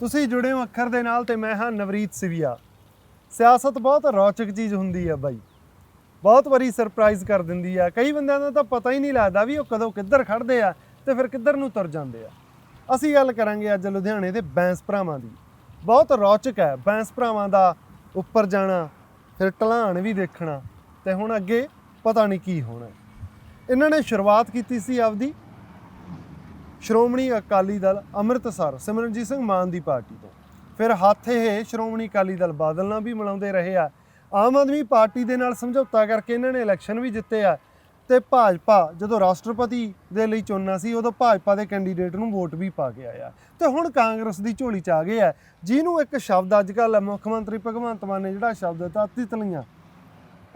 ਤੁਸੀਂ ਜੁੜੇ ਹੋ ਅੱਖਰ ਦੇ ਨਾਲ ਤੇ ਮੈਂ ਹਾਂ ਨਵਰੀਤ ਸਿਵਿਆ। ਸਿਆਸਤ ਬਹੁਤ ਰੌਚਕ ਚੀਜ਼ ਹੁੰਦੀ ਹੈ ਬਾਈ। ਬਹੁਤ ਵਾਰੀ ਸਰਪ੍ਰਾਈਜ਼ ਕਰ ਦਿੰਦੀ ਆ। ਕਈ ਬੰਦਿਆਂ ਦਾ ਤਾਂ ਪਤਾ ਹੀ ਨਹੀਂ ਲੱਗਦਾ ਵੀ ਉਹ ਕਦੋਂ ਕਿੱਧਰ ਖੜਦੇ ਆ ਤੇ ਫਿਰ ਕਿੱਧਰ ਨੂੰ ਤੁਰ ਜਾਂਦੇ ਆ। ਅਸੀਂ ਗੱਲ ਕਰਾਂਗੇ ਅੱਜ ਲੁਧਿਆਣੇ ਦੇ ਬੈਂਸ ਭਰਾਵਾਂ ਦੀ। ਬਹੁਤ ਰੌਚਕ ਹੈ ਬੈਂਸ ਭਰਾਵਾਂ ਦਾ ਉੱਪਰ ਜਾਣਾ, ਫਿਰ ਢਲਾਣ ਵੀ ਦੇਖਣਾ ਤੇ ਹੁਣ ਅੱਗੇ ਪਤਾ ਨਹੀਂ ਕੀ ਹੋਣਾ। ਇਹਨਾਂ ਨੇ ਸ਼ੁਰੂਆਤ ਕੀਤੀ ਸੀ ਆਪਦੀ ਸ਼੍ਰੋਮਣੀ ਅਕਾਲੀ ਦਲ ਅੰਮ੍ਰਿਤਸਰ ਸਿਮਰਨਜੀਤ ਸਿੰਘ ਮਾਨ ਦੀ ਪਾਰਟੀ ਤੋਂ। ਫਿਰ ਹੱਥ ਇਹ ਸ਼੍ਰੋਮਣੀ ਅਕਾਲੀ ਦਲ ਬਾਦਲ ਨਾਲ ਵੀ ਮਿਲਾਉਂਦੇ ਰਹੇ ਆ। ਆਮ ਆਦਮੀ ਪਾਰਟੀ ਦੇ ਨਾਲ ਸਮਝੌਤਾ ਕਰਕੇ ਇਹਨਾਂ ਨੇ ਇਲੈਕਸ਼ਨ ਵੀ ਜਿੱਤੇ ਆ ਤੇ ਭਾਜਪਾ ਜਦੋਂ ਰਾਸ਼ਟਰਪਤੀ ਦੇ ਲਈ ਚੁਣਨਾ ਸੀ, ਉਦੋਂ ਭਾਜਪਾ ਦੇ ਕੈਂਡੀਡੇਟ ਨੂੰ ਵੋਟ ਵੀ ਪਾ ਕੇ ਆਇਆ। ਤੇ ਹੁਣ ਕਾਂਗਰਸ ਦੀ ਝੋਲੀ 'ਚ ਆ ਗਏ ਆ। ਜਿਹਨੂੰ ਇੱਕ ਸ਼ਬਦ ਅੱਜ ਕੱਲ੍ਹ ਮੁੱਖ ਮੰਤਰੀ ਭਗਵੰਤ ਮਾਨ ਨੇ ਜਿਹੜਾ ਸ਼ਬਦ ਦਿੱਤਾ, ਤਿਤਲੀਆਂ।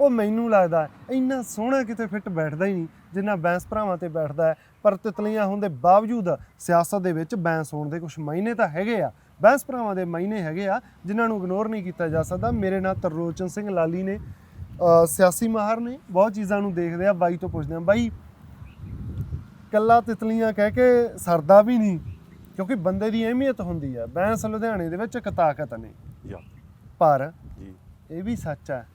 ਉਹ ਮੈਨੂੰ ਲੱਗਦਾ ਇੰਨਾ ਸੋਹਣਾ ਕਿਤੇ ਫਿੱਟ ਬੈਠਦਾ ਹੀ ਨਹੀਂ। ਜਿੰਨਾ ਬੈਂਸ ਭਰਾਵਾਂ ਤੇ ਬੈਠਦਾ ਹੈ ਪਰ ਤਿਤਲੀਆਂ ਹੋਣ ਦੇ ਬਾਵਜੂਦ ਸਿਆਸਤ ਦੇ ਵਿੱਚ ਬੈਂਸ ਹੋਣ ਦੇ ਕੁਝ ਮਾਇਨੇ ਤਾਂ ਹੈਗੇ ਆ। ਬੈਂਸ ਭਰਾਵਾਂ ਦੇ ਮਾਇਨੇ ਹੈਗੇ ਆ ਜਿਨ੍ਹਾਂ ਨੂੰ ਇਗਨੋਰ ਨਹੀਂ ਕੀਤਾ ਜਾ ਸਕਦਾ। ਮੇਰੇ ਨਾਲ ਤਰਲੋਚਨ ਸਿੰਘ ਲਾਲੀ ਨੇ ਸਿਆਸੀ ਮਾਹਰ ਨੇ ਬਹੁਤ ਚੀਜ਼ਾਂ ਨੂੰ ਦੇਖਦੇ ਆ ਬਾਈ ਤੋਂ ਪੁੱਛਦੇ ਆ ਬਾਈ ਕੱਲਾ ਤਿਤਲੀਆਂ ਕਹਿ ਕੇ ਸਰਦਾ ਵੀ ਨਹੀਂ ਕਿਉਂਕਿ ਬੰਦੇ ਦੀ ਅਹਿਮੀਅਤ ਹੁੰਦੀ ਆ। ਬੈਂਸ ਲੁਧਿਆਣੇ ਦੇ ਵਿੱਚ ਇੱਕ ਤਾਕਤ ਨੇ। ਯਾ। ਪਰ ਜੀ। ਇਹ ਵੀ ਸੱਚ ਹੈ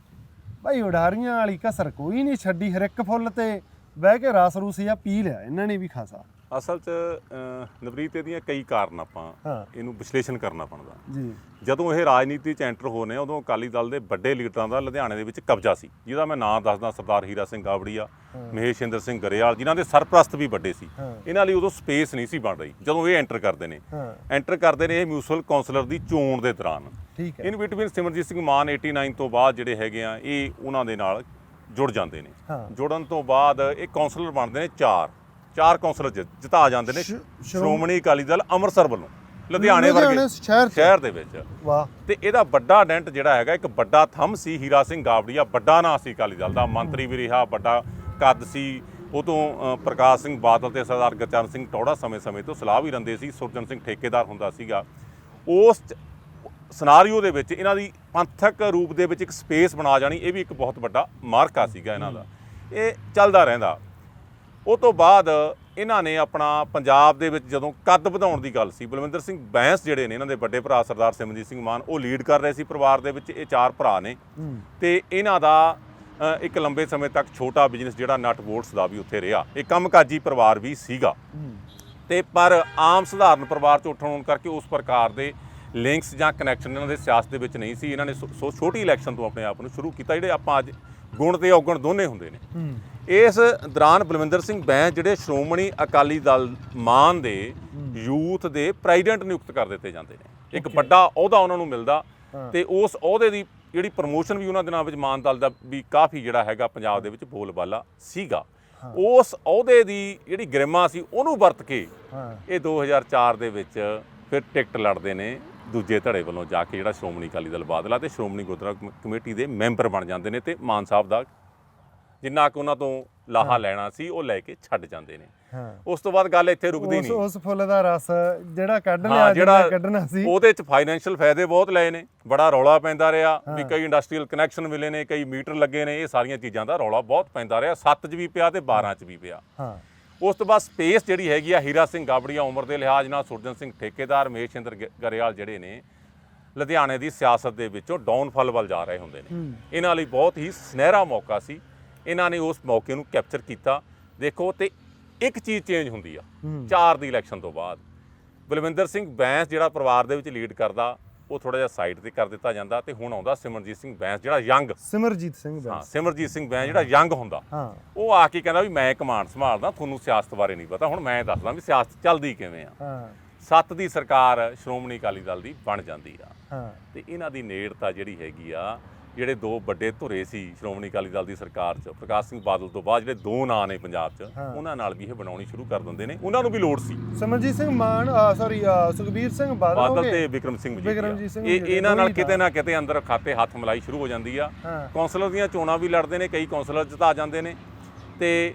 ਭਾਈ ਉਡਾਰੀਆਂ ਵਾਲੀ ਕਸਰ ਕੋਈ ਨਹੀਂ ਛੱਡੀ ਹਰ ਇੱਕ ਫੁੱਲ ਤੇ। ਬਹਿ ਕੇ ਰਸ ਰੂਸੀਆ ਪੀ ਲਿਆ ਇਹਨਾਂ ਨੇ ਵੀ ਖਾਸਾ। ਅਸਲ 'ਚ ਅਹ, ਨਵਰੀਤ ਇਹਦੀਆਂ ਕਈ ਕਾਰਨ ਆਪਾਂ ਹਾਂ। ਇਹਨੂੰ ਵਿਸ਼ਲੇਸ਼ਣ ਕਰਨਾ ਪੈਂਦਾ ਜੀ। ਜਦੋਂ ਇਹ ਰਾਜਨੀਤੀ 'ਚ ਐਂਟਰ ਹੋਣੇ ਆ, ਉਦੋਂ ਅਕਾਲੀ ਦਲ ਦੇ ਵੱਡੇ ਲੀਡਰਾਂ ਦਾ ਲੁਧਿਆਣੇ ਦੇ ਵਿੱਚ ਕਬਜ਼ਾ ਸੀ ਜਿਹਦਾ ਮੈਂ ਨਾਮ ਦੱਸਦਾ ਸਰਦਾਰ ਹੀਰਾ ਸਿੰਘ ਗਾਵੜੀਆ ਮਹੇਸ਼ਿੰਦਰ ਸਿੰਘ ਗਰੇਵਾਲ ਜਿਨ੍ਹਾਂ ਦੇ ਸਰਪ੍ਰਸਤ ਵੀ ਵੱਡੇ ਸੀ। ਹਾਂ। ਇਹਨਾਂ ਲਈ ਉਦੋਂ ਸਪੇਸ ਨਹੀਂ ਸੀ ਬਣ ਰਹੀ ਜਦੋਂ ਇਹ ਐਂਟਰ ਕਰਦੇ ਨੇ। ਹਾਂ। ਐਂਟਰ ਕਰਦੇ ਨੇ ਇਹ ਮਿਊਚੁਅਲ ਕਾਉਂਸਲਰ ਦੀ ਚੋਣ ਦੇ ਦੌਰਾਨ। ਠੀਕ ਹੈ। ਇਨ ਬਿਟਵੀਨ ਸਿਮਰਜੀਤ ਸਿੰਘ ਮਾਨ 89 ਤੋਂ ਬਾਅਦ ਜਿਹੜੇ ਹੈਗੇ ਆ ਇਹ ਉਹਨਾਂ ਦੇ ਨਾਲ ਜੁੜ ਜਾਂਦੇ ਨੇ। ਹਾਂ। ਜੁੜਨ ਤੋਂ ਬਾਅਦ ਇਹ ਕਾਉਂਸਲਰ ਬਣਦੇ ਨੇ ਚਾਰ। ਚਾਰ ਕਾਉਂਸਲਰ ਜਿ- ਜਿਤਾ ਜਾਂਦੇ ਨੇ ਸ਼੍ਰੋ- ਸ਼੍ਰੋਮਣੀ ਅਕਾਲੀ ਦਲ ਅੰਮ੍ਰਿਤਸਰ ਵੱਲੋਂ ਲੁਧਿਆਣੇ ਵਰਗੇ ਸ਼ਹਿਰ 'ਚ। ਸ਼ਹਿਰ ਦੇ ਵਿੱਚ। ਵਾਹ। ਤੇ ਇਹਦਾ ਵੱਡਾ ਡੈਂਟ ਜਿਹੜਾ ਹੈਗਾ ਇੱਕ ਵੱਡਾ ਥੰਮ ਸੀ ਹੀਰਾ ਸਿੰਘ ਗਾਵੜੀਆ ਵੱਡਾ ਨਾਂ ਸੀ ਅਕਾਲੀ ਦਲ ਦਾ। ਮੰਤਰੀ ਵੀ ਰਿਹਾ ਵੱਡਾ ਕੱਦ ਸੀ। ਉਦੋਂ ਅ, ਪ੍ਰਕਾਸ਼ ਸਿੰਘ ਬਾਦਲ ਤੇ ਸਰਦਾਰ ਗੁਰਚਰਨ ਸਿੰਘ ਟੌੜਾ ਸਮੇਂ-ਸਮੇਂ ਤੋਂ ਸਲਾਹ ਵੀ ਰੰਦੇ ਸੀ। ਸੁਰਜਨ ਸਿੰਘ ਠੇਕੇਦਾਰ ਹੁੰਦਾ ਸੀਗਾ। ਉਸ ਸਿਨਾਰੀਓ ਦੇ ਵਿੱਚ ਇਹਨਾਂ ਦੀ ਪੰਥਕ ਰੂਪ ਦੇ ਵਿੱਚ ਇੱਕ ਸਪੇਸ ਬਣਾ ਜਾਣੀ ਇਹ ਵੀ ਇੱਕ ਬਹੁਤ ਵੱਡਾ ਮਾਰਕਾ ਸੀਗਾ ਇਹਨਾਂ ਦਾ। ਇਹ ਚੱਲਦਾ ਰਹਿੰਦਾ। ਉਹ ਤੋਂ ਬਾਅਦ ਇਹਨਾਂ ਨੇ ਆਪਣਾ ਪੰਜਾਬ ਦੇ ਵਿੱਚ ਜਦੋਂ ਕੱਦ ਵਧਾਉਣ ਦੀ ਗੱਲ ਸੀ ਬਲਵਿੰਦਰ ਸਿੰਘ ਬੈਂਸ ਜਿਹੜੇ ਨੇ ਇਹਨਾਂ ਦੇ ਵੱਡੇ ਭਰਾ ਸਰਦਾਰ ਸਿਮਰਜੀਤ ਸਿੰਘ ਮਾਨ ਉਹ ਲੀਡ ਕਰ ਰਹੇ ਸੀ ਪਰਿਵਾਰ ਦੇ ਵਿੱਚ ਇਹ ਚਾਰ ਭਰਾ ਨੇ। ਤੇ ਇਹਨਾਂ ਦਾ ਇੱਕ ਲੰਬੇ ਸਮੇਂ ਤੱਕ ਛੋਟਾ ਬਿਜ਼ਨਸ ਜਿਹੜਾ ਨਟ ਵੋਟਸ ਦਾ ਵੀ ਉੱਥੇ ਰਿਹਾ। ਇਹ ਕੰਮਕਾਜੀ ਪਰਿਵਾਰ ਵੀ ਸੀਗਾ। ਤੇ ਪਰ ਆਮ ਸਧਾਰਨ ਪਰਿਵਾਰ ਚ ਉੱਠਣ ਹੋਣ ਕਰਕੇ ਉਸ ਪ੍ਰਕਾਰ ਦੇ ਲਿੰਕਸ ਜਾਂ ਕਨੈਕਸ਼ਨ ਇਹਨਾਂ ਦੇ ਸਿਆਸਤ ਦੇ ਵਿੱਚ ਨਹੀਂ ਸੀ ਇਹਨਾਂ ਨੇ ਸੋ- ਛੋਟੀ ਇਲੈਕਸ਼ਨ ਤੋਂ ਆਪਣੇ ਆਪ ਨੂੰ ਸ਼ੁਰੂ ਕੀਤਾ ਜਿਹੜੇ ਆਪਾਂ ਅੱਜ ਗੁਣ ਤੇ ਔਗਣ ਦੋਨੇ ਹੁੰਦੇ ਨੇ। ਇਸ ਦੌਰਾਨ ਬਲਵਿੰਦਰ ਸਿੰਘ ਬੈਂਸ ਜਿਹੜੇ ਸ਼੍ਰੋਮਣੀ ਅਕਾਲੀ ਦਲ ਮਾਨ ਦੇ ਯੂਥ ਦੇ ਪ੍ਰੈਜ਼ੀਡੈਂਟ ਨਿਯੁਕਤ ਕਰ ਦਿੱਤੇ ਜਾਂਦੇ ਨੇ। ਇੱਕ ਵੱਡਾ ਅਹੁਦਾ ਉਹਨਾਂ ਨੂੰ ਮਿਲਦਾ। ਤੇ ਉਸ ਅਹੁਦੇ ਦੀ ਜਿਹੜੀ ਪ੍ਰਮੋਸ਼ਨ ਵੀ ਉਹਨਾਂ ਦਿਨਾਂ ਵਿੱਚ ਮਾਨ ਦਲ ਦਾ ਵੀ ਕਾਫੀ ਜਿਹੜਾ ਹੈਗਾ ਪੰਜਾਬ ਦੇ ਵਿੱਚ ਬੋਲਬਾਲਾ ਸੀਗਾ। ਉਸ ਅਹੁਦੇ ਦੀ ਜਿਹੜੀ ਗਰਿਮਾ ਸੀ ਉਹਨੂੰ ਵਰਤ ਕੇ ਇਹ 2004 ਦੇ ਵਿੱਚ ਫਿਰ ਟਿਕਟ ਲੜਦੇ ਨੇ। ਦੂਜੇ ਧੜੇ ਵੱਲੋਂ ਜਾ ਕੇ ਜਿਹੜਾ ਸ਼੍ਰੋਮਣੀ ਅਕਾਲੀ ਦਲ ਬਾਦਲਾ ਤੇ ਸ਼੍ਰੋਮਣੀ ਗੁਰਦੁਆਰਾ ਕਮ- ਕਮੇਟੀ ਦੇ ਮੈਂਬਰ ਬਣ ਜਾਂਦੇ ਨੇ ਤੇ ਮਾਨ ਸਾਹਿਬ ਦਾ ਜਿੰਨਾ ਕੁ ਉਹਨਾਂ ਤੋਂ ਲਾਹਾ ਲੈਣਾ ਸੀ ਉਹ ਲੈ ਕੇ ਛੱਡ ਜਾਂਦੇ ਨੇ। ਹਾਂ। ਉਸ ਤੋਂ ਬਾਅਦ ਗੱਲ ਇੱਥੇ ਰੁਕਦੀ ਉਸ ਨਹੀਂ। ਉਸ ਫੁੱਲ ਦਾ ਰਸ ਜਿਹੜਾ ਕੱਢ ਲਿਆ ਜਿਹੜਾ ਜਿਹੜਾ ਕੱਢਣਾ ਸੀ। ਉਹਦੇ ਚ ਫਾਈਨੈਂਸ਼ੀਅਲ ਫਾਇਦੇ ਬਹੁਤ ਲਏ ਨੇ। ਬੜਾ ਰੌਲਾ ਪੈਂਦਾ ਰਿਹਾ ਵੀ ਕਈ ਇੰਡਸਟਰੀਅਲ ਕਨੈਕਸ਼ਨ ਮਿਲੇ ਨੇ ਕਈ ਮੀਟਰ ਲੱਗੇ ਨੇ ਇਹ ਸਾਰੀਆਂ ਚੀਜ਼ਾਂ ਦਾ ਰੌਲਾ ਬਹੁਤ ਪੈਂਦਾ ਰਿਹਾ। 7 ਚ ਵੀ ਪਿਆ ਤੇ 12 ਚ ਵੀ ਪਿਆ। ਹਾਂ। ਉਸ ਤੋਂ ਬਾਅਦ ਸਪੇਸ ਜਿਹੜੀ ਹੈਗੀ ਆ ਹੀਰਾ ਸਿੰਘ ਗਾਬੜੀਆ ਉਮਰ ਦੇ ਲਿਹਾਜ਼ ਨਾਲ ਸੁਰਜਨ ਸਿੰਘ ਠੇਕੇਦਾਰ ਮਹੇਸ਼ਿੰਦਰ ਗ- ਗਰੇਵਾਲ ਜਿਹੜੇ ਨੇ ਲੁਧਿਆਣੇ ਦੀ ਸਿਆਸਤ ਦੇ ਵਿੱਚੋਂ ਡਾਊਨਫਾਲ ਵੱਲ ਜਾ ਰਹੇ ਹੁੰਦੇ ਨੇ। ਇਹਨਾਂ ਲਈ ਬਹੁਤ ਹੀ ਸੁਨਹਿਰਾ ਮੌਕਾ ਸੀ। ਇਹਨਾਂ ਨੇ ਉਸ ਮੌਕੇ ਨੂੰ ਕੈਪਚਰ ਕੀਤਾ। ਦੇਖੋ ਤੇ ਇੱਕ ਚੀਜ਼ ਚੇਂਜ ਹੁੰਦੀ ਆ ਚਾਰ ਦੀ ਇਲੈਕਸ਼ਨ ਤੋਂ ਬਾਅਦ। ਬਲਵਿੰਦਰ ਸਿੰਘ ਬੈਂਸ ਜਿਹੜਾ ਪਰਿਵਾਰ ਦੇ ਵਿੱਚ ਲੀਡ ਕਰਦਾ ਉਹ ਥੋੜਾ ਜਿਹਾ ਸਾਈਡ ਤੇ ਕਰ ਦਿੱਤਾ ਜਾਂਦਾ ਤੇ ਹੁਣ ਆਉਂਦਾ ਸਿਮਰਜੀਤ ਸਿੰਘ ਬੈਂਸ ਜਿਹੜਾ ਯੰਗ ਸਿਮਰਜੀਤ ਸਿੰਘ ਹਾਂ ਬੈਂਸ ਸਿਮਰਜੀਤ ਸਿੰਘ ਬੈਂਸ ਜਿਹੜਾ ਯੰਗ ਹੁੰਦਾ। ਹਾਂ। ਉਹ ਆ ਕੇ ਕਹਿੰਦਾ ਵੀ ਮੈਂ ਕਮਾਂਡ ਸੰਭਾਲਦਾ ਤੁਹਾਨੂੰ ਸਿਆਸਤ ਬਾਰੇ ਨਹੀਂ ਪਤਾ। ਹੁਣ ਮੈਂ ਦੱਸਦਾ ਵੀ ਸਿਆਸਤ ਚੱਲਦੀ ਕਿਵੇਂ ਆ। ਹਾਂ। ਸੱਤ ਦੀ ਸਰਕਾਰ ਸ਼੍ਰੋਮਣੀ ਅਕਾਲੀ ਦਲ ਦੀ ਬਣ ਜਾਂਦੀ ਆ। ਹਾਂ। ਤੇ ਇਹਨਾਂ ਦੀ ਨੇੜਤਾ ਜਿਹੜੀ ਹੈਗੀ ਆ ਜਿਹੜੇ ਦੋ ਵੱਡੇ ਧੁਰੇ ਸੀ ਸ਼੍ਰੋਮਣੀ ਅਕਾਲੀ ਦਲ ਦੀ ਸਰਕਾਰ 'ਚ ਪ੍ਰਕਾਸ਼ ਸਿੰਘ ਬਾਦਲ ਤੋਂ ਬਾਅਦ ਜਿਹੜੇ ਦੋ ਨਾਂ ਨੇ ਪੰਜਾਬ 'ਚ। ਉਹਨਾਂ ਨਾਲ ਵੀ ਇਹ ਬਣਾਉਣੀ ਸ਼ੁਰੂ ਕਰ ਦਿੰਦੇ ਨੇ। ਉਹਨਾਂ ਨੂੰ ਵੀ ਲੋੜ ਸੀ। ਸਿਮਰਜੀਤ ਸਿੰਘ ਮਾਨ ਸੌਰੀ ਸੁਖਬੀਰ ਸਿੰਘ ਬਾਦਲ ਬਾਦਲ। ਤੇ ਵਿਕਰਮ ਸਿੰਘ ਮਜੀਠੀਆ। ਇਹ ਇਹਨਾਂ ਨਾਲ ਕਿਤੇ ਨਾ ਕਿਤੇ ਅੰਦਰ ਖਾਤੇ ਹੱਥ ਮਿਲਾਈ ਸ਼ੁਰੂ ਹੋ ਜਾਂਦੀ ਆ। ਕੌਂਸਲਰ ਦੀਆਂ ਚੋਣਾਂ ਵੀ ਲੜਦੇ ਨੇ ਕਈ ਕੌਂਸਲਰ ਜਿਤਾ ਜਾਂਦੇ ਨੇ। ਤੇ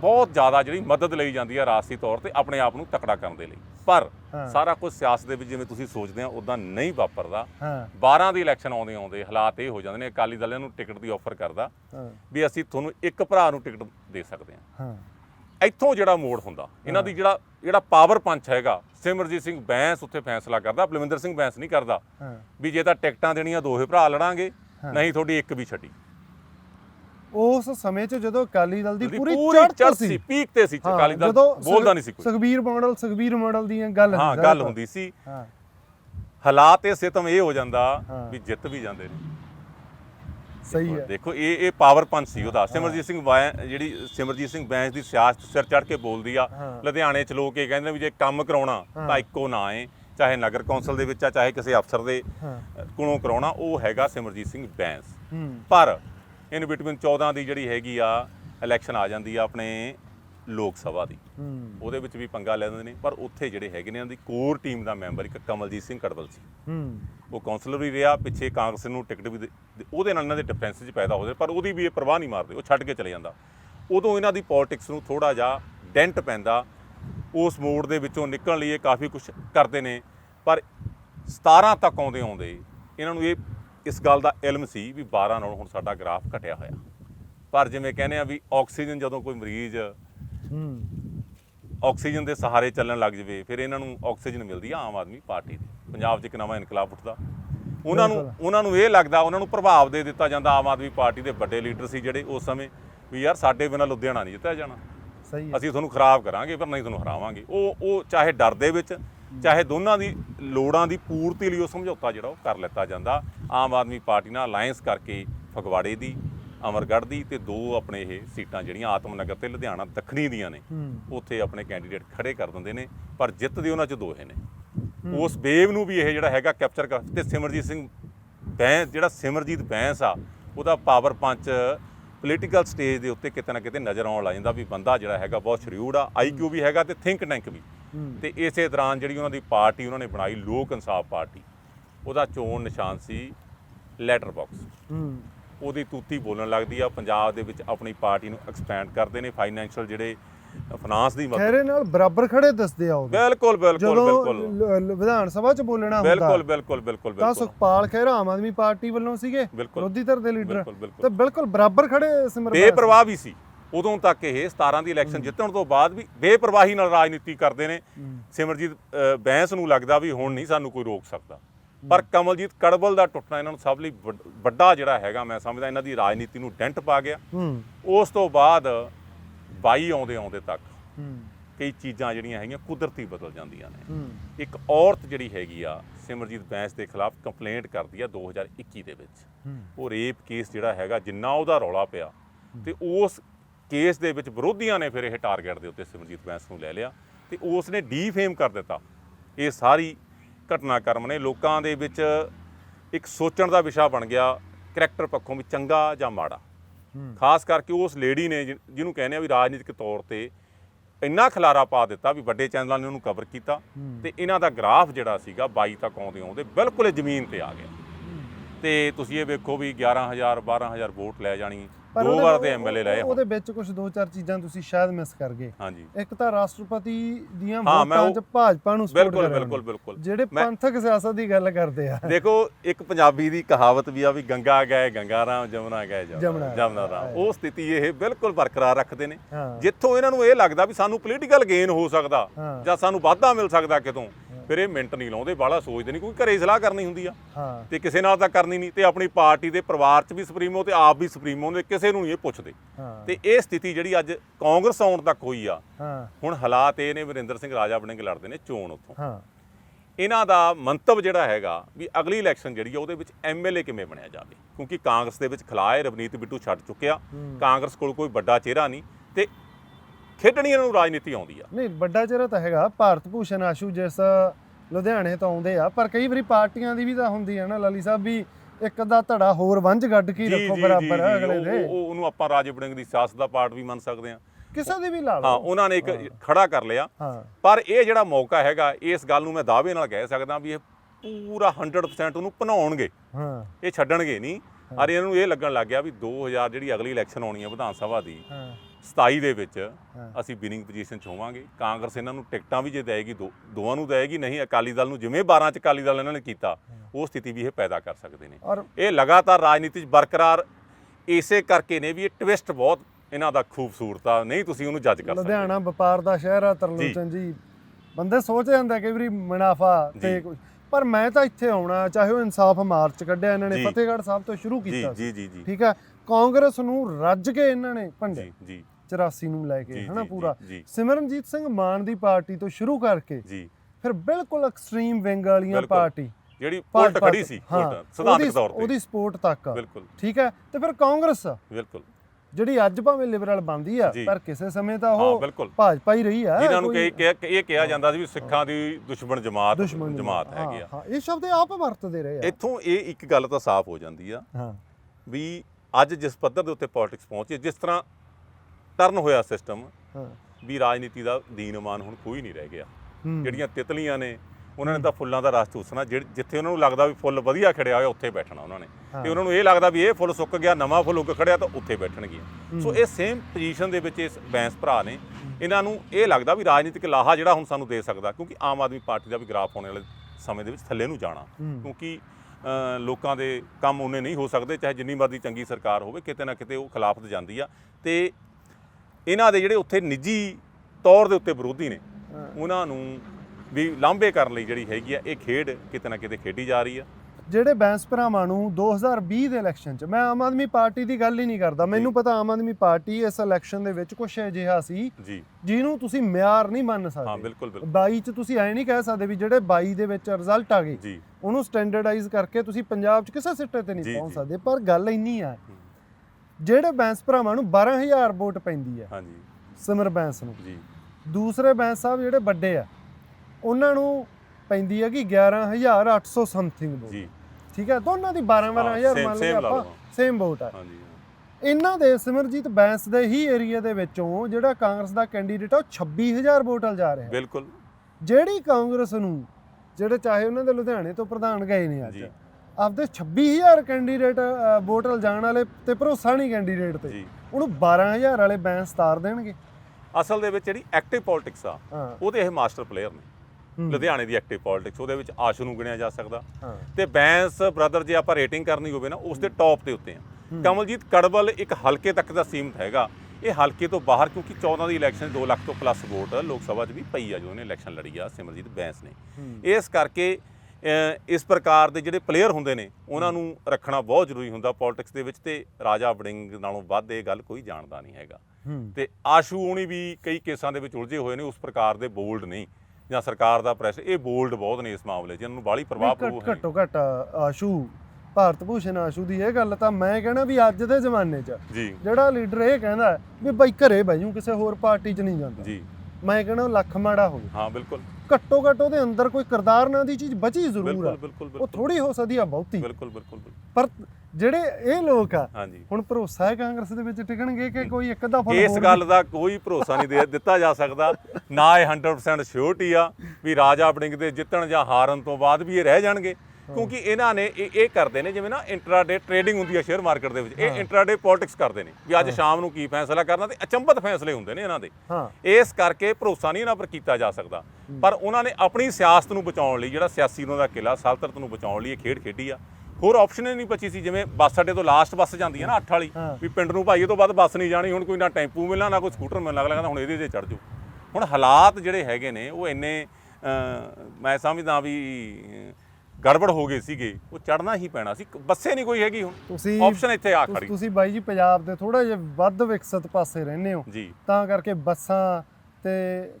ਬਹੁਤ ਜ਼ਿਆਦਾ ਜਿਹੜੀ ਮਦਦ ਲਈ ਜਾਂਦੀ ਹੈ ਰਾਜਸੀ ਤੌਰ ਤੇ ਆਪਣੇ ਆਪ ਨੂੰ ਤਕੜਾ ਕਰਨ ਦੇ ਲਈ। ਪਰ ਹਾਂ। ਸਾਰਾ ਕੁਝ ਸਿਆਸਤ ਦੇ ਵਿੱਚ ਜਿਵੇਂ ਤੁਸੀਂ ਸੋਚਦੇ ਆ ਉਦਾਂ ਨਹੀਂ ਵਾਪਰਦਾ। ਹਾਂ। 12 ਦੀ ਇਲੈਕਸ਼ਨ ਆਉਂਦੇ ਆਉਂਦੇ ਹਾਲਾਤ ਇਹ ਹੋ ਜਾਂਦੇ ਨੇ ਅਕਾਲੀ ਦਲ ਨੂੰ ਟਿਕਟ ਦੀ ਆਫਰ ਕਰਦਾ ਹਾਂ। ਵੀ ਅਸੀਂ ਤੁਹਾਨੂੰ ਇੱਕ ਭਰਾ ਨੂੰ ਟਿਕਟ ਦੇ ਸਕਦੇ ਹਾਂ। ਹਾਂ। ਇੱਥੋਂ ਜਿਹੜਾ ਮੋੜ ਹੁੰਦਾ ਇਹਨਾਂ ਦੀ ਜਿਹੜਾ ਜਿਹੜਾ ਪਾਵਰ ਪੰਚ ਹੈਗਾ ਸਿਮਰਜੀਤ ਸਿੰਘ ਬੈਂਸ ਉੱਥੇ ਫੈਸਲਾ ਕਰਦਾ ਬਲਵਿੰਦਰ ਸਿੰਘ ਬੈਂਸ ਨਹੀਂ ਕਰਦਾ ਹਾਂ। ਵੀ ਜੇ ਤਾਂ ਟਿਕਟਾਂ ਦੇਣੀਆਂ ਦੋਹੇ ਭਰਾ ਲੜਾਂਗੇ ਨਹੀਂ ਤੁਹਾਡੀ ਇੱਕ ਵੀ ਛੱਡੀ। ਉਸ ਸਮੇਂ 'ਚ ਜਦੋਂ ਅਕਾਲੀ ਦਲ ਦੀ ਪੂਰੀ ਚੜ੍ਹ ਸੀ। ਪੀਕ ਤੇ ਸੀ ਅਕਾਲੀ ਦਲ ਬੋਲਦਾ ਨਹੀਂ ਸੀ ਕੋਈ। ਸੁਖਬੀਰ ਮਾਡਲ ਸੁਖਬੀਰ ਮਾਡਲ ਦੀਆਂ ਗੱਲ ਹਾਂ ਗੱਲ। ਹੁੰਦੀ ਸੀ। ਹਾਂ। ਹਾਲਾਤ ਇਹ ਸਿਤਮ ਇਹ ਹੋ ਜਾਂਦਾ। ਵੀ ਜਿੱਤ ਵੀ ਜਾਂਦੇ ਨੇ। ਸਹੀ ਹੈ। ਦੇਖੋ ਇਹ ਇਹ ਪਾਵਰ ਪੰਚ ਸੀ ਉਹਦਾ। ਸਿਮਰਜੀਤ ਸਿੰਘ ਜਿਹੜੀ ਸਿਮਰਜੀਤ ਸਿੰਘ ਬੈਂਸ ਦੀ ਸਿਆਸਤ ਸਿਰ ਚੜ ਕੇ ਬੋਲਦੀ ਆ। ਲੁਧਿਆਣੇ ਚ ਲੋਕ ਇਹ ਕਹਿੰਦੇ ਨੇ ਵੀ ਜੇ ਕੰਮ ਕਰਾਉਣਾ ਤਾਂ ਇੱਕੋ ਨਾ ਏ ਚਾਹੇ ਨਗਰ ਕੌਂਸਲ ਦੇ ਵਿੱਚ ਆ ਚਾਹੇ ਕਿਸੇ ਅਫਸਰ ਦੇ ਕੋਲੋਂ ਕਰਾਉਣਾ ਉਹ ਹੈਗਾ ਸਿਮਰਜੀਤ ਸਿੰਘ ਬੈਂਸ। ਪਰ ਇਨ ਬਿਟਵੀਨ 14 ਦੀ ਜਿਹੜੀ ਹੈਗੀ ਆ ਇਲੈਕਸ਼ਨ ਆ ਜਾਂਦੀ ਆ ਆਪਣੇ ਲੋਕ ਸਭਾ ਦੀ। ਹੂੰ। ਉਹਦੇ ਵਿੱਚ ਵੀ ਪੰਗਾ ਲੈ ਲੈਂਦੇ ਨੇ। ਪਰ ਉੱਥੇ ਜਿਹੜੇ ਹੈਗੇ ਨੇ ਇਹਨਾਂ ਦੀ ਕੋਰ ਟੀਮ ਦਾ ਮੈਂਬਰ ਇੱਕ ਕਮਲਜੀਤ ਸਿੰਘ ਕੜਵਲ ਸੀ। ਹੂੰ। ਉਹ ਕਾਉਂਸਲਰ ਵੀ ਰਿਹਾ ਪਿੱਛੇ ਕਾਂਗਰਸ ਨੂੰ ਟਿਕਟ ਵੀ ਦੇ- ਦੇ- ਉਹਦੇ ਨਾਲ ਇਹਨਾਂ ਦੇ ਡਿਫੈਂਸ 'ਚ ਪੈਦਾ ਹੋ ਜਾਏ ਪਰ ਉਹਦੀ ਵੀ ਇਹ ਪਰਵਾਹ ਨਹੀਂ ਮਾਰਦੇ ਉਹ ਛੱਡ ਕੇ ਚਲੇ ਜਾਂਦਾ। ਉਦੋਂ ਇਹਨਾਂ ਦੀ ਪੋਲਿਟਿਕਸ ਨੂੰ ਥੋੜਾ ਜਿਹਾ ਡੈਂਟ ਪੈਂਦਾ। ਉਸ ਮੋੜ ਦੇ ਵਿੱਚੋਂ ਨਿਕਲਣ ਲਈ ਇਹ ਕਾਫੀ ਕੁਝ ਕਰਦੇ ਨੇ। ਪਰ 17 ਤੱਕ ਆਉਂਦੇ ਆਉਂਦੇ ਇਹਨਾਂ ਨੂੰ ਇਹ ਇਸ ਗੱਲ ਦਾ ਇਲਮ ਸੀ ਵੀ 12 ਨਾਲ ਹੁਣ ਸਾਡਾ ਗ੍ਰਾਫ ਘਟਿਆ ਹੋਇਆ। ਪਰ ਜਿਵੇਂ ਕਹਿੰਦੇ ਆ ਵੀ ਆਕਸੀਜਨ ਜਦੋਂ ਕੋਈ ਮਰੀਜ਼ ਹੂੰ। ਆਕਸੀਜਨ ਦੇ ਸਹਾਰੇ ਚੱਲਣ ਲੱਗ ਜਵੇ ਫਿਰ ਇਹਨਾਂ ਨੂੰ ਆਕਸੀਜਨ ਮਿਲਦੀ ਆ ਆਮ ਆਦਮੀ ਪਾਰਟੀ ਦੀ। ਪੰਜਾਬ 'ਚ ਇੱਕ ਨਵਾਂ ਇਨਕਲਾਬ ਉੱਠਦਾ। ਉਹਨਾਂ ਨੂੰ। ਉਹਨਾਂ ਨੂੰ ਇਹ ਲੱਗਦਾ ਉਹਨਾਂ ਨੂੰ ਪ੍ਰਭਾਵ ਦੇ ਦਿੱਤਾ ਜਾਂਦਾ ਆਮ ਆਦਮੀ ਪਾਰਟੀ ਦੇ ਵੱਡੇ ਲੀਡਰ ਸੀ ਜਿਹੜੇ ਉਸ ਸਮੇਂ ਵੀ ਯਾਰ ਸਾਡੇ ਬਿਨਾਂ ਲੁਧਿਆਣਾ ਨਹੀਂ ਜਿੱਤਿਆ ਜਾਣਾ। ਸਹੀ ਅਸੀਂ ਤੁਹਾਨੂੰ ਖਰਾਬ ਕਰਾਂਗੇ ਪਰ ਨਹੀਂ ਤੁਹਾਨੂੰ ਹਰਾਵਾਂਗੇ। ਉਹ ਉਹ ਚਾਹੇ ਡਰ ਦੇ ਵਿੱਚ ਚਾਹੇ ਦੋਨਾਂ ਦੀ ਲੋੜਾਂ ਦੀ ਪੂਰਤੀ ਲਈ ਉਹ ਸਮਝੌਤਾ ਜਿਹੜਾ ਉਹ ਕਰ ਲਿੱਤਾ ਜਾਂਦਾ। ਆਮ ਆਦਮੀ ਪਾਰਟੀ ਨਾਲ ਅਲਾਈਅੰਸ ਕਰਕੇ ਫਗਵਾੜੇ ਦੀ ਅਮਰਗੜ੍ਹ ਦੀ ਤੇ ਦੋ ਆਪਣੇ ਇਹ ਸੀਟਾਂ ਜਿਹੜੀਆਂ ਆਤਮਨਗਰ ਤੇ ਲੁਧਿਆਣਾ ਦੱਖਣੀ ਦੀਆਂ ਨੇ ਉੱਥੇ ਆਪਣੇ ਕੈਂਡੀਡੇਟ ਖੜੇ ਕਰ ਦਿੰਦੇ ਨੇ ਪਰ ਜਿੱਤਦੇ ਉਹਨਾਂ ਚ ਦੋਹੇ ਨੇ। ਉਸ ਵੇਵ ਨੂੰ ਵੀ ਇਹ ਜਿਹੜਾ ਹੈਗਾ ਕੈਪਚਰ ਕਰ ਤੇ ਸਿਮਰਜੀਤ ਸਿੰਘ ਬੈਂਸ ਜਿਹੜਾ ਸਿਮਰਜੀਤ ਬੈਂਸ ਆ ਉਹਦਾ ਪਾਵਰ ਪੰਚ ਪੋਲੀਟੀਕਲ ਸਟੇਜ ਦੇ ਉੱਤੇ ਕਿਤੇ ਨਾ ਕਿਤੇ ਨਜ਼ਰ ਆਉਣ ਲੱਗ ਜਾਂਦਾ ਵੀ ਬੰਦਾ ਜਿਹੜਾ ਹੈਗਾ ਬਹੁਤ ਸ਼ਰੀਊਡ ਆ ਆਈਕਿਊ ਵੀ ਹੈਗਾ ਤੇ ਥਿੰਕ ਟੈਂਕ ਵੀ। ਤੇ ਇਸੇ ਦੌਰਾਨ ਜਿਹੜੀ ਉਹਨਾਂ ਦੀ ਪਾਰਟੀ ਉਹਨਾਂ ਨੇ ਬਣਾਈ ਲੋਕ ਇਨਸਾਫ ਪਾਰਟੀ। ਉਹਦਾ ਚੋਣ ਨਿਸ਼ਾਨ ਸੀ ਲੈਟਰ ਬਾਕਸ। ਹੂੰ। ਉਹਦੀ ਤੂਤੀ ਬੋਲਣ ਲੱਗਦੀ ਆ ਪੰਜਾਬ ਦੇ ਵਿੱਚ ਆਪਣੀ ਪਾਰਟੀ ਨੂੰ ਐਕਸਪੈਂਡ ਕਰਦੇ ਨੇ ਫਾਈਨੈਂਸ਼ੀਅਲ ਜਿਹੜੇ ਫਾਈਨਾਂਸ ਦੀ ਮਦਦ ਖੈਰੇ ਨਾਲ ਬਰਾਬਰ ਖੜੇ ਦੱਸਦੇ ਆ ਉਹ ਬਿਲਕੁਲ ਬਿਲਕੁਲ ਬਿਲਕੁਲ। ਵਿਧਾਨ ਸਭਾ 'ਚ ਬੋਲਣਾ ਹੁੰਦਾ। ਬਿਲਕੁਲ ਬਿਲਕੁਲ ਬਿਲਕੁਲ ਤਾਂ ਸੁਖਪਾਲ ਖਹਿਰਾ ਆਮ ਆਦਮੀ ਪਾਰਟੀ ਵੱਲੋਂ ਸੀਗੇ। ਵਿਰੋਧੀ ਧਿਰ ਦੇ ਲੀਡਰ। ਤੇ ਬਿਲਕੁਲ ਬਰਾਬਰ ਖੜੇ ਸਿਮਰ ਬੇਪਰਵਾਹ ਵੀ ਸੀ। ਉਦੋਂ ਤੱਕ ਇਹ 17 ਦੀ ਇਲੈਕਸ਼ਨ ਜਿੱਤਣ ਤੋਂ ਬਾਅਦ ਵੀ ਬੇਪਰਵਾਹੀ ਨਾਲ ਰਾਜਨੀਤੀ ਕਰਦੇ ਨੇ। ਸਿਮਰਜੀਤ ਬੈਂਸ ਨੂੰ ਲੱਗਦਾ ਵੀ ਹੁਣ ਨਹੀਂ ਸਾਨੂੰ ਕੋਈ ਰੋਕ ਸਕਦਾ। ਪਰ ਕਮਲਜੀਤ ਕੜਬਲ ਦਾ ਟੁੱਟਣਾ ਇਹਨਾਂ ਨੂੰ ਸਭ ਲਈ ਵੱਡ- ਜਿਹੜਾ ਹੈਗਾ ਮੈਂ ਸਮਝਦਾ ਇਹਨਾਂ ਦੀ ਰਾਜਨੀਤੀ ਨੂੰ ਡੈਂਟ ਪਾ ਗਿਆ। ਉਸ ਤੋਂ ਬਾਅਦ 22 ਆਉਂਦੇ ਆਉਂਦੇ ਤੱਕ ਕਈ ਚੀਜ਼ਾਂ ਜਿਹੜੀਆਂ ਹੈਗੀਆਂ ਕੁਦਰਤੀ ਬਦਲ ਜਾਂਦੀਆਂ ਨੇ। ਇੱਕ ਔਰਤ ਜਿਹੜੀ ਹੈਗੀ ਆ ਸਿਮਰਜੀਤ ਬੈਂਸ ਦੇ ਖਿਲਾਫ ਕੰਪਲੇਂਟ ਕਰਦੀ ਆ 2021 ਦੇ ਵਿੱਚ। ਉਹ ਰੇਪ ਕੇਸ ਜਿਹੜਾ ਹੈਗਾ ਜਿੰਨਾ ਉਹਦਾ ਰੌਲਾ ਪਿਆ ਤੇ ਉਸ ਕੇਸ ਦੇ ਵਿੱਚ ਵਿਰੋਧੀਆਂ ਨੇ ਫਿਰ ਇਹ ਟਾਰਗੇਟ ਦੇ ਉੱਤੇ ਸਿਮਰਜੀਤ ਬੈਂਸ ਨੂੰ ਲੈ ਲਿਆ ਤੇ ਉਸ ਨੇ ਡੀਫੇਮ ਕਰ ਦਿੱਤਾ। ਇਹ ਸਾਰੀ ਘਟਨਾਕ੍ਰਮ ਨੇ ਲੋਕਾਂ ਦੇ ਵਿੱਚ ਇੱਕ ਸੋਚਣ ਦਾ ਵਿਸ਼ਾ ਬਣ ਗਿਆ ਕਰੈਕਟਰ ਪੱਖੋਂ ਵੀ ਚੰਗਾ ਜਾਂ ਮਾੜਾ। ਖਾਸ ਕਰਕੇ ਉਸ ਲੇਡੀ ਨੇ ਜਿਹਨੂੰ ਕਹਿੰਦੇ ਆ ਵੀ ਰਾਜਨੀਤਿਕ ਤੌਰ ਤੇ ਇੰਨਾ ਖਲਾਰਾ ਪਾ ਦਿੱਤਾ ਵੀ ਵੱਡੇ ਚੈਨਲਾਂ ਨੇ ਉਹਨੂੰ ਕਵਰ ਕੀਤਾ ਤੇ ਇਹਨਾਂ ਦਾ ਗ੍ਰਾਫ ਜਿਹੜਾ ਸੀਗਾ 22 ਤੱਕ ਆਉਂਦੇ ਆਉਂਦੇ ਬਿਲਕੁਲ ਜ਼ਮੀਨ ਤੇ ਆ ਗਿਆ। ਤੇ ਤੁਸੀਂ ਇਹ ਵੇਖੋ ਵੀ 11000 12000 ਵੋਟ ਲੈ ਜਾਣੀ। ਦੋ ਵਾਰ ਦੇ ਐਮਐਲਏ ਲਏ ਹੁਣ। ਉਹਦੇ ਵਿੱਚ ਕੁਝ ਦੋ ਚਾਰ ਚੀਜ਼ਾਂ ਤੁਸੀਂ ਸ਼ਾਇਦ ਮਿਸ ਕਰ ਗਏ। ਹਾਂਜੀ। ਇੱਕ ਤਾਂ ਰਾਸ਼ਟਰਪਤੀ ਦੀਆਂ ਵੋਟਾਂ 'ਚ ਭਾਜਪਾ ਨੂੰ ਸਪੋਰਟ ਬਿਲਕੁਲ ਰਹੇ ਬਿਲਕੁਲ। ਬਿਲਕੁਲ। ਜਿਹੜੇ ਪੰਥਕ ਸਿਆਸਤ ਦੀ ਗੱਲ ਕਰਦੇ ਆ। ਦੇਖੋ ਇੱਕ ਪੰਜਾਬੀ ਦੀ ਕਹਾਵਤ ਵੀ ਆ ਵੀ ਗੰਗਾ ਗਏ ਗੰਗਾ ਰਾਮ ਜਮਨਾ ਗਏ ਜਮਨਾ ਰਾਮ ਉਹ ਸਥਿਤੀ ਇਹ ਬਿਲਕੁਲ ਬਰਕਰਾਰ ਰੱਖਦੇ ਨੇ। ਜਿੱਥੋਂ ਇਹਨਾਂ ਨੂੰ ਇਹ ਲੱਗਦਾ ਵੀ ਸਾਨੂੰ ਪੋਲੀਟੀਕਲ ਗੇਨ ਹੋ ਸਕਦਾ। ਜਾਂ ਸਾਨੂੰ ਵਾਧਾ ਮਿਲ ਸਕਦਾ ਕਿਤੋਂ। ਫਿਰ ਇਹ ਮਿੰਟ ਨਹੀਂ ਲਾਉਂਦੇ ਬਾਹਲਾ ਸੋਚਦੇ ਨਹੀਂ ਕਿਉਂਕਿ ਘਰੇ ਸਲਾਹ ਕਰਨੀ ਹੁੰਦੀ ਆ। ਹਾਂ। ਤੇ ਕਿਸੇ ਨਾਲ ਤਾਂ ਕਰਨੀ ਨਹੀਂ ਤੇ ਆਪਣੀ ਪਾਰਟੀ ਦੇ ਪਰਿਵਾਰ 'ਚ ਵੀ ਸੁਪਰੀਮੋ ਤੇ ਆਪ ਵੀ ਸੁਪਰੀਮੋ ਨੇ ਕਿਸੇ ਨੂੰ ਨਹੀਂ ਇਹ ਪੁੱਛਦੇ। ਤੇ ਇਹ ਸਥਿਤੀ ਜਿਹੜੀ ਅੱਜ ਕਾਂਗਰਸ ਆਉਣ ਤੱਕ ਹੋਈ ਆ ਹੁਣ ਹਾਲਾਤ ਇਹ ਨੇ ਵਰਿੰਦਰ ਸਿੰਘ ਰਾਜਾ ਬਣੇਗੇ ਲੜਦੇ ਨੇ ਚੋਣ ਉੱਥੋਂ। ਹਾਂ। ਇਹਨਾਂ ਦਾ ਮੰਤਵ ਜਿਹੜਾ ਹੈਗਾ ਵੀ ਅਗਲੀ ਇਲੈਕਸ਼ਨ ਜਿਹੜੀ ਆ ਉਹਦੇ ਵਿੱਚ ਐਮਐਲਏ ਕਿਵੇਂ ਬਣਿਆ ਜਾਵੇ? ਕਿਉਂਕਿ ਕਾਂਗਰਸ ਦੇ ਵਿੱਚ ਖਲਾਏ ਰਵਨੀਤ ਬਿੱਟੂ ਛੱਡ ਚੁੱਕਿਆ। ਕਾਂਗਰਸ ਕੋਲ ਕੋਈ ਵੱਡਾ ਚਿਹਰਾ ਨਹੀਂ ਤੇ ਖੇਡਣੀ ਇਹਨਾਂ ਨੂੰ ਰਾਜਨੀਤੀ ਆਉਂਦੀ ਆ। ਨਹੀਂ ਵੱਡਾ ਚਿਹਰਾ ਤਾਂ ਹੈਗਾ। ਭਾਰਤ ਭੂਸ਼ਣ ਆਸ਼ੂ ਜਿਸ ਲੁਧਿਆਣੇ ਤੋਂ ਆਉਂਦੇ ਆ। ਪਰ ਕਈ ਵਾਰੀ ਪਾਰਟੀਆਂ ਦੀ ਵੀ ਤਾਂ ਹੁੰਦੀ ਆ ਨਾ ਲਾਲੀ ਸਾਹਿਬ ਵੀ ਇੱਕ ਅੱਧਾ ਧੜਾ ਹੋਰ ਵੰਝ ਗੱਡ ਕੇ ਹੀ ਰੱਖੋ ਬਰਾਬਰ ਆ ਅਗਲੇ ਦੇ। ਉਹ- ਉਹਨੂੰ ਆਪਾਂ ਰਾਜੇ ਵੜਿੰਗ ਦੀ ਸਿਆਸਤ ਦਾ ਪਾਰਟ ਵੀ ਮੰਨ ਸਕਦੇ ਹਾਂ ਕਿਸੇ ਦੀ ਵੀ ਲਾ ਹਾਂ ਉਹਨਾਂ ਨੇ ਇੱਕ ਖੜਾ ਕਰ ਲਿਆ। ਹਾਂ। ਪਰ ਇਹ ਜਿਹੜਾ ਮੌਕਾ ਹੈਗਾ ਇਸ ਗੱਲ ਨੂੰ ਮੈਂ ਦਾਅਵੇ ਨਾਲ ਕਹਿ ਸਕਦਾ ਵੀ ਇਹ ਪੂਰਾ 100% ਉਹਨੂੰ ਭਨਾਉਣਗੇ ਹਾਂ। ਇਹ ਛੱਡਣਗੇ ਨਹੀਂ। ਅਰ ਇਹਨਾਂ ਇਹ ਲੱਗਣ ਲੱਗ ਗਿਆ ਵੀ 2000 ਜਿਹੜੀ ਅਗਲੀ ਇਲੈਕਸ਼ਨ ਆਉਣੀ ਹੈ ਵਿਧਾਨ ਸਭਾ ਦੀ ਹਾਂ। 27 ਦੇ ਵਿੱਚ। ਅਸੀਂ ਵਿਨਿੰਗ ਪੋਜੀਸ਼ਨ 'ਚ ਹੋਵਾਂਗੇ। ਕਾਂਗਰਸ ਇਹਨਾਂ ਨੂੰ ਟਿਕਟਾਂ ਵੀ ਜੇ ਦੇਏਗੀ ਦੋਵਾਂ ਨੂੰ ਦੇਏਗੀ ਨਹੀਂ ਅਕਾਲੀ ਦਲ ਨੂੰ ਜਿਵੇਂ 12 ਚ ਅਕਾਲੀ ਦਲ ਇਹਨਾਂ ਨੇ ਕੀਤਾ ਉਹ ਸਥਿਤੀ ਵੀ ਇਹ ਪੈਦਾ ਕਰ ਸਕਦੇ ਨੇ। ਇਹ ਲਗਾਤਾਰ ਰਾਜਨੀਤੀ 'ਚ ਬਰਕਰਾਰ ਇਸੇ ਕਰਕੇ ਨੇ ਵੀ ਇਹ ਟਵਿਸਟ ਬਹੁਤ ਇਹਨਾਂ ਦਾ ਖੂਬਸੂਰਤ ਆ ਨਹੀਂ ਤੁਸੀਂ ਉਹਨੂੰ ਜੱਜ ਕਰ ਸਕਦੇ। ਲੁਧਿਆਣਾ ਵਪਾਰ ਦਾ ਸ਼ਹਿਰ ਆ ਤਰਲੋਚਨ ਜੀ। ਬੰਦੇ ਸੋਚ ਜਾਂਦੇ ਕਈ ਵਾਰੀ ਮੁਨਾਫਾ ਤੇ ਪਰ ਮੈਂ ਤਾਂ ਇੱਥੇ ਆਉਣਾ ਚਾਹੇ ਉਹ ਇਨਸਾਫ ਮਾਰਚ ਕੱਢਿਆ ਇਹਨਾਂ ਨੇ। ਫਤਿਹਗੜ੍ਹ ਸਾਹਿਬ ਤੋਂ ਸ਼ੁਰੂ ਕੀਤਾ ਸੀ। ਜੀ ਜੀ। ਜੀ ਠੀਕ ਹੈ ਕਾਂਗਰਸ ਨੂੰ ਰੱਜ ਕੇ ਇਹਨਾਂ ਨੇ ਭੰਡੇ ਜੀ ਜੀ। 84 ਨੂੰ ਲੈ ਕੇ ਜੀ, ਹਨਾ ਜੀ, ਪੂਰਾ। ਜੀ। ਸਿਮਰਨਜੀਤ ਸਿੰਘ ਮਾਨ ਦੀ ਪਾਰਟੀ ਤੋਂ ਸ਼ੁਰੂ ਕਰਕੇ ਜੀ। ਫਿਰ ਬਿਲਕੁਲ ਐਕਸਟ੍ਰੀਮ ਵਿੰਗ ਵਾਲੀਆਂ ਬਿਲਕੁਲ। ਪਾਰਟੀ। ਜਿਹੜੀ ਉਲਟ ਖੜੀ ਸੀ ਹਾਂ, ਉਲਟ ਸਿਧਾਂਤਕ ਤੌਰ ਤੇ। ਉਹਦੀ ਸਪੋਰਟ ਤੱਕ। ਆ ਬਿਲਕੁਲ। ਠੀਕ ਹੈ ਤੇ ਫਿਰ ਕਾਂਗਰਸ। ਆ, ਬਿਲਕੁਲ। ਜਿਹੜੀ ਅੱਜ ਭਾਵੇਂ ਲਿਬਰਲ ਬੰਦੀ ਆ ਜੀ। ਪਰ ਕਿਸੇ ਸਮੇਂ ਤਾਂ ਹਾਂ ਉਹ ਬਿਲਕੁਲ। ਭਾਜਪਾ ਹੀ ਰਹੀ ਆ ਜਿਨ੍ਹਾਂ ਨੂੰ ਕੋਈ ਕਿ ਕਿ- ਇਹ ਕਿਹਾ ਜਾਂਦਾ ਸੀ ਵੀ ਸਿੱਖਾਂ ਦੀ ਦੁਸ਼ਮਣ ਜਮਾਤ ਦੁਸ਼ਮਣ ਜਮਾਤ। ਹੈਗੀ ਆ। ਹਾਂ ਇਹ ਸ਼ਬਦ ਇਹ ਆਪ ਵਰਤਦੇ ਰਹੇ ਆ। ਇੱਥੋਂ ਇਹ ਇੱਕ ਗੱਲ ਤਾਂ ਸਾਫ਼ ਹੋ ਜਾਂਦੀ ਆ ਹਾਂ। ਵੀ ਅੱਜ ਜਿਸ ਪੱਧਰ ਦੇ ਉੱਤੇ ਪੋਲਿਟਿਕਸ ਪਹੁੰਚੀ ਜਿਸ ਤਰ੍ਹਾਂ ਟਰਨ ਹੋਇਆ ਸਿਸਟਮ ਹਾਂ। ਵੀ ਰਾਜਨੀਤੀ ਦਾ ਦੀਨਮਾਨ ਹੁਣ ਕੋਈ ਨਹੀਂ ਰਹਿ ਗਿਆ। ਜਿਹੜੀਆਂ ਤਿਤਲੀਆਂ ਨੇ ਉਹਨਾਂ ਨੇ ਤਾਂ ਫੁੱਲਾਂ ਦਾ ਰਸ ਚੂਸਣਾ। ਜਿੱਥੇ ਉਹਨਾਂ ਨੂੰ ਲੱਗਦਾ ਵੀ ਫੁੱਲ ਵਧੀਆ ਖੜਿਆ ਹੋਇਆ ਉੱਥੇ ਬੈਠਣਾ ਉਹਨਾਂ ਨੇ। ਤੇ ਉਹਨਾਂ ਨੂੰ ਇਹ ਲੱਗਦਾ ਵੀ ਇਹ ਫੁੱਲ ਸੁੱਕ ਗਿਆ ਨਵਾਂ ਫੁੱਲ ਉੱਗ ਖੜਿਆ ਤਾਂ ਉੱਥੇ ਬੈਠਣਗੇ ਸੋ ਇਹ ਸੇਮ ਪੋਜੀਸ਼ਨ ਦੇ ਵਿੱਚ ਇਸ ਬੈਂਸ ਭਰਾ ਨੇ। ਇਹਨਾਂ ਨੂੰ ਇਹ ਲੱਗਦਾ ਵੀ ਰਾਜਨੀਤਿਕ ਲਾਹਾ ਜਿਹੜਾ ਹੁਣ ਸਾਨੂੰ ਦੇ ਸਕਦਾ ਕਿਉਂਕਿ ਆਮ ਆਦਮੀ ਪਾਰਟੀ ਦਾ ਵੀ ਗ੍ਰਾਫ ਆਉਣ ਵਾਲੇ ਸਮੇਂ ਦੇ ਵਿੱਚ ਥੱਲੇ ਨੂੰ ਜਾਣਾ। ਕਿਉਂਕਿ ਲੋਕਾਂ ਦੇ ਕੰਮ ਉਹਨੇ ਨਹੀਂ ਹੋ ਸਕਦੇ ਚਾਹੇ ਜਿੰਨੀ ਮਰਜ਼ੀ ਚੰਗੀ ਸਰਕਾਰ ਹੋਵੇ ਕਿਤੇ ਨਾ ਕਿਤੇ ਉਹ ਖਿਲਾਫਤ ਜਾਂਦੀ ਆ ਤੇ ਇਹਨਾਂ ਦੇ ਜਿਹੜੇ ਉੱਥੇ ਨਿੱਜੀ ਤੌਰ ਦੇ ਉੱਤੇ ਵਿਰੋਧੀ ਨੇ। ਉਹਨਾਂ ਨੂੰ ਵੀ ਲਾਂਭੇ ਕਰਨ ਲਈ ਜਿਹੜੀ ਹੈਗੀ ਆ ਇਹ ਖੇਡ ਕਿਤੇ ਨਾ ਕਿਤੇ ਖੇਡੀ ਜਾ ਰਹੀ ਆ ਜਿਹੜੇ ਬੈਂਸ ਭਰਾਵਾਂ ਨੂੰ 2020 ਦੇ ਇਲੈਕਸ਼ਨ 'ਚ ਮੈਂ ਆਮ ਆਦਮੀ ਪਾਰਟੀ ਦੀ ਗੱਲ ਹੀ ਨਹੀਂ ਕਰਦਾ। ਮੈਨੂੰ ਪਤਾ ਆਮ ਆਦਮੀ ਪਾਰਟੀ ਇਸ ਇਲੈਕਸ਼ਨ ਦੇ ਵਿੱਚ ਕੁਝ ਅਜਿਹਾ ਸੀ ਜੀ। ਜਿਹਨੂੰ ਤੁਸੀਂ ਮਿਆਰ ਨਹੀਂ ਮੰਨ ਹਾਂ ਸਕਦੇ। ਬਿਲਕੁਲ ਬਿਲਕੁਲ। 22 ਚ ਤੁਸੀਂ ਐ ਨਹੀਂ ਕਹਿ ਸਕਦੇ ਵੀ ਜਿਹੜੇ 22 ਦੇ ਵਿੱਚ ਰਿਜ਼ਲਟ ਆ ਗਏ ਜੀ। ਉਹਨੂੰ ਸਟੈਂਡਰਡਾਈਜ਼ ਕਰਕੇ ਤੁਸੀਂ ਪੰਜਾਬ 'ਚ ਕਿਸੇ ਸਿੱਟੇ ਤੇ ਨਹੀਂ ਪਹੁੰਚ। ਸਕਦੇ। ਪਰ ਗੱਲ ਇੰਨੀ ਆ ਜਿਹੜੇ ਬੈਂਸ ਭਰਾਵਾਂ ਨੂੰ 12000 ਵੋਟ ਪੈਂਦੀ ਆ ਹਾਂਜੀ। ਸਿਮਰ ਬੈਂਸ ਨੂੰ ਜੀ। ਦੂਸਰੇ ਬੈਂਸ ਸਾਹਿਬ ਜਿਹੜੇ ਵੱਡੇ ਆ ਉਹਨਾਂ ਨੂੰ ਪੈਂਦੀ ਹੈ ਕਿ 11800 ਸਮਥਿੰਗ ਵੋਟ। ਜੀ। ਠੀਕ ਹੈ? ਦੋਨਾਂ ਦੀ 12 12000 same- ਮੰਨ ਲਈਏ same ਲਾ ਆਪਾਂ ਲਓ। ਸੇਮ ਵੋਟ ਆ। ਹਾਂਜੀ ਇਹਨਾਂ ਦੇ ਸਿਮਰਜੀਤ ਬੈਂਸ ਦੇ ਹੀ ਏਰੀਆ ਦੇ ਵਿੱਚੋਂ ਜਿਹੜਾ ਕਾਂਗਰਸ ਦਾ ਕੈਂਡੀਡੇਟ ਆ ਉਹ 26000 ਵੋਟ ਵੱਲ ਜਾ ਰਿਹਾ। ਬਿਲਕੁਲ। ਜਿਹੜੀ ਕਾਂਗਰਸ ਨੂੰ ਜਿਹੜੇ ਚਾਹੇ ਉਹਨਾਂ ਦੇ ਲੁਧਿਆਣੇ ਤੋਂ ਪ੍ਰਧਾਨ ਗਏ ਨੇ ਅੱਜ। ਆਪਦੇ 26000 ਕੈਂਡੀਡੇਟ ਵੋਟ ਵੱਲ ਜਾਣ ਵਾਲੇ ਤੇ ਭਰੋਸਾ ਨਹੀਂ ਕੈਂਡੀਡੇਟ ਤੇ। ਉਹਨੂੰ 12000 ਵਾਲੇ ਬੈਂਸ ਤਾਰ ਦੇਣਗੇ। ਅਸਲ ਦੇ ਵਿੱਚ ਜਿਹੜੀ ਐਕਟਿਵ ਪੋਲਿਟਿਕਸ ਆ ਹਾਂ। ਉਹਦੇ ਇਹ ਮਾਸਟਰ ਪਲੇਅਰ ਨੇ। ਹੂੰ। ਲੁਧਿਆਣੇ ਦੀ ਐਕਟਿਵ ਪੋਲਿਟਿਕਸ ਉਹਦੇ ਵਿੱਚ ਆਸ਼ੂ ਨੂੰ ਗਿਣਿਆ ਜਾ ਸਕਦਾ। ਤੇ ਬੈਂਸ ਬ੍ਰਦਰ ਜੇ ਆਪਾਂ ਰੇਟਿੰਗ ਕਰਨੀ ਹੋਵੇ ਨਾ ਉਸ ਦੇ ਟੌਪ ਤੇ ਉੱਤੇ ਆ। ਕਮਲਜੀਤ ਕੜਬਲ ਇੱਕ ਹਲਕੇ ਤੱਕ ਦਾ ਸੀਮਤ ਹੈਗਾ। ਇਹ ਹਲਕੇ ਤੋਂ ਬਾਹਰ ਕਿਉਂਕਿ 14 ਦੀ ਇਲੈਕਸ਼ਨ 2 ਲੱਖ ਤੋਂ ਪਲੱਸ ਵੋਟ ਲੋਕ ਸਭਾ 'ਚ ਵੀ ਪਈ ਆ ਜੋ ਉਹਨੇ ਇਲੈਕਸ਼ਨ ਲੜੀ ਆ ਸਿਮਰਜੀਤ ਬੈਂਸ ਨੇ। ਇਸ ਕਰਕੇ ਇਸ ਪ੍ਰਕਾਰ ਦੇ ਜਿਹੜੇ ਪਲੇਅਰ ਹੁੰਦੇ ਨੇ ਉਹਨਾਂ ਨੂੰ ਰੱਖਣਾ ਬਹੁਤ ਜ਼ਰੂਰੀ ਹੁੰਦਾ ਪੋਲਿਟਿਕਸ ਦੇ ਵਿੱਚ ਤੇ ਰਾਜਾ ਵੜਿੰਗ ਨਾਲੋਂ ਵੱਧ ਇਹ ਗੱਲ ਕੋਈ ਜਾਣਦਾ ਨਹੀਂ ਹੈਗਾ। ਤੇ ਆਸ਼ੂ ਹੋਣੀ ਵੀ ਕਈ ਕੇਸਾਂ ਦੇ ਵਿੱਚ ਉਲਝੇ ਹੋਏ ਨੇ ਉਸ ਪ੍ਰਕਾਰ ਦੇ ਬੋਲਡ ਨਹੀਂ। ਜਾਂ ਸਰਕਾਰ ਦਾ ਪ੍ਰੈਸ਼ਰ ਇਹ ਬੋਲਡ ਬਹੁਤ ਨੇ ਇਸ ਮਾਮਲੇ 'ਚ ਜਿਹਨਾਂ ਨੂੰ ਬਾਹਲੀ ਪ੍ਰਭਾਵ ਪਊ ਘੱਟ- ਘੱਟੋ ਘੱਟ ਆਸ਼ੂ ਭਾਰਤ ਭੂਸ਼ਣ ਆਸ਼ੂ ਦੀ ਇਹ ਗੱਲ ਤਾਂ ਮੈਂ ਕਹਿਣਾ ਵੀ ਅੱਜ ਦੇ ਜ਼ਮਾਨੇ 'ਚ ਜਿਹੜਾ ਲੀਡਰ ਇਹ ਕਹਿੰਦਾ ਵੀ ਬਾਈ ਘਰੇ ਬਹਿ ਜਾਊਂ ਕਿਸੇ ਹੋਰ ਪਾਰਟੀ 'ਚ ਨਹੀਂ ਜਾਂਦਾ। ਜੀ। ਮੈਂ ਕਹਿਣਾ ਲੱਖ ਮਾੜਾ ਹੋਵੇ। ਹਾਂ ਬਿਲਕੁਲ। ਘੱਟੋ ਘੱਟ ਉਹਦੇ ਅੰਦਰ ਕੋਈ ਕਿਰਦਾਰ ਨਾਂ ਦੀ ਚੀਜ਼ ਬਚੀ ਜ਼ਰੂਰ ਆ। ਉਹ ਥੋੜੀ ਹੋ ਸਕਦੀ ਆ ਬਹੁਤੀ। ਬਿਲਕੁਲ ਬਿਲਕੁਲ। ਪਰ ਜਿਹੜੇ ਇਹ ਲੋਕ ਆ ਹਾਂਜੀ। ਹੁਣ ਭਰੋਸਾ ਹੈ ਕਾਂਗਰਸ ਦੇ ਵਿੱਚ ਟਿਕਣਗੇ ਕਿ ਕੋਈ ਇੱਕ ਦਾ ਫਲ ਇਸ ਗੱਲ ਦਾ ਕੋਈ ਭਰੋਸਾ ਨਹੀਂ ਦੇ ਦਿੱਤਾ ਜਾ ਸਕਦਾ। ਨਾ ਇਹ 100% ਸ਼ੋਰਟੀ ਆ ਵੀ ਰਾਜਾ ਵੜਿੰਗ ਦੇ ਜਿੱਤਣ ਜਾਂ ਹਾਰਨ ਤੋਂ ਬਾਅਦ ਵੀ ਇਹ ਰਹਿ ਜਾਣਗੇ। ਕਿਉਂਕਿ ਇਹਨਾਂ ਨੇ ਇਹ ਇਹ ਕਰਦੇ ਨੇ ਜਿਵੇਂ ਨਾ ਇੰਟਰਾਡੇ ਟ੍ਰੇਡਿੰਗ ਹੁੰਦੀ ਹੈ ਸ਼ੇਅਰ ਮਾਰਕੀਟ ਦੇ ਵਿੱਚ। ਇਹ ਇੰਟਰਾਡੇ ਪੋਲਿਟਿਕਸ ਕਰਦੇ ਨੇ ਵੀ ਅੱਜ ਸ਼ਾਮ ਨੂੰ ਕੀ ਫੈਸਲਾ ਕਰਨਾ ਤੇ ਅਚੰਭਤ ਫੈਸਲੇ ਹੁੰਦੇ ਨੇ ਇਹਨਾਂ ਦੇ। ਹਾਂ। ਇਸ ਕਰਕੇ ਭਰੋਸਾ ਨਹੀਂ ਇਹਨਾਂ ਪਰ ਕੀਤਾ ਜਾ ਸਕਦਾ। ਪਰ ਉਹਨਾਂ ਨੇ ਆਪਣੀ ਸਿਆਸਤ ਨੂੰ ਬਚਾਉਣ ਲਈ ਜਿਹੜਾ ਸਿਆਸੀ ਉਹਨਾਂ ਦਾ ਕਿਲਾ ਸਲਤਨਤ ਨੂੰ ਬਚਾਉਣ ਲਈ ਇਹ ਖੇਡ ਖੇਡੀ ਆ। ਹੋਰ ਆਪਸ਼ਨ ਹੀ ਨਹੀਂ ਬਚੀ ਸੀ ਜਿਵੇਂ ਬੱਸ ਅੱਡੇ ਤੋਂ ਲਾਸਟ ਬੱਸ ਜਾਂਦੀ ਹੈ ਨਾ 8 ਵਾਲੀ। ਵੀ ਪਿੰਡ ਨੂੰ ਭਾਈ ਇਹ ਤੋਂ ਬਾਅਦ ਬੱਸ ਨਹੀਂ ਜਾਣੀ ਹੁਣ ਕੋਈ ਨਾ ਟੈਂਪੂ ਮਿਲਣਾ ਨਾ ਕੋਈ ਸਕੂਟਰ ਮਿਲਣਾ ਅਗਲਾ ਕਹਿੰਦਾ ਹੁਣ ਇਹਦੇ ਤੇ ਚੜ ਜਾਓ। ਹੁਣ ਹਾਲਾਤ ਜਿਹੜੇ ਹੈਗੇ ਨੇ ਉਹ ਇੰਨੇ ਮੈਂ ਸਮਝਦਾ ਵੀ ਗੜਬੜ ਹੋ ਗਏ ਸੀਗੇ ਉਹ ਚੜਨਾ ਹੀ ਪੈਣਾ ਸੀ ਬੱਸੇ ਨਹੀਂ ਕੋਈ ਹੈਗੀ ਹੁਣ। ਤੁਸੀਂ ਆਪਸ਼ਨ ਇੱਥੇ ਆ ਖੜੀ ਤੁਸੀਂ ਬਾਈ ਜੀ ਪੰਜਾਬ ਦੇ ਥੋੜਾ ਜਿਹਾ ਵੱਧ ਵਿਕਸਿਤ ਪਾਸੇ ਰਹਿੰਦੇ ਹੋ। ਜੀ। ਤਾਂ ਕਰਕੇ ਬੱਸਾਂ ਤੇ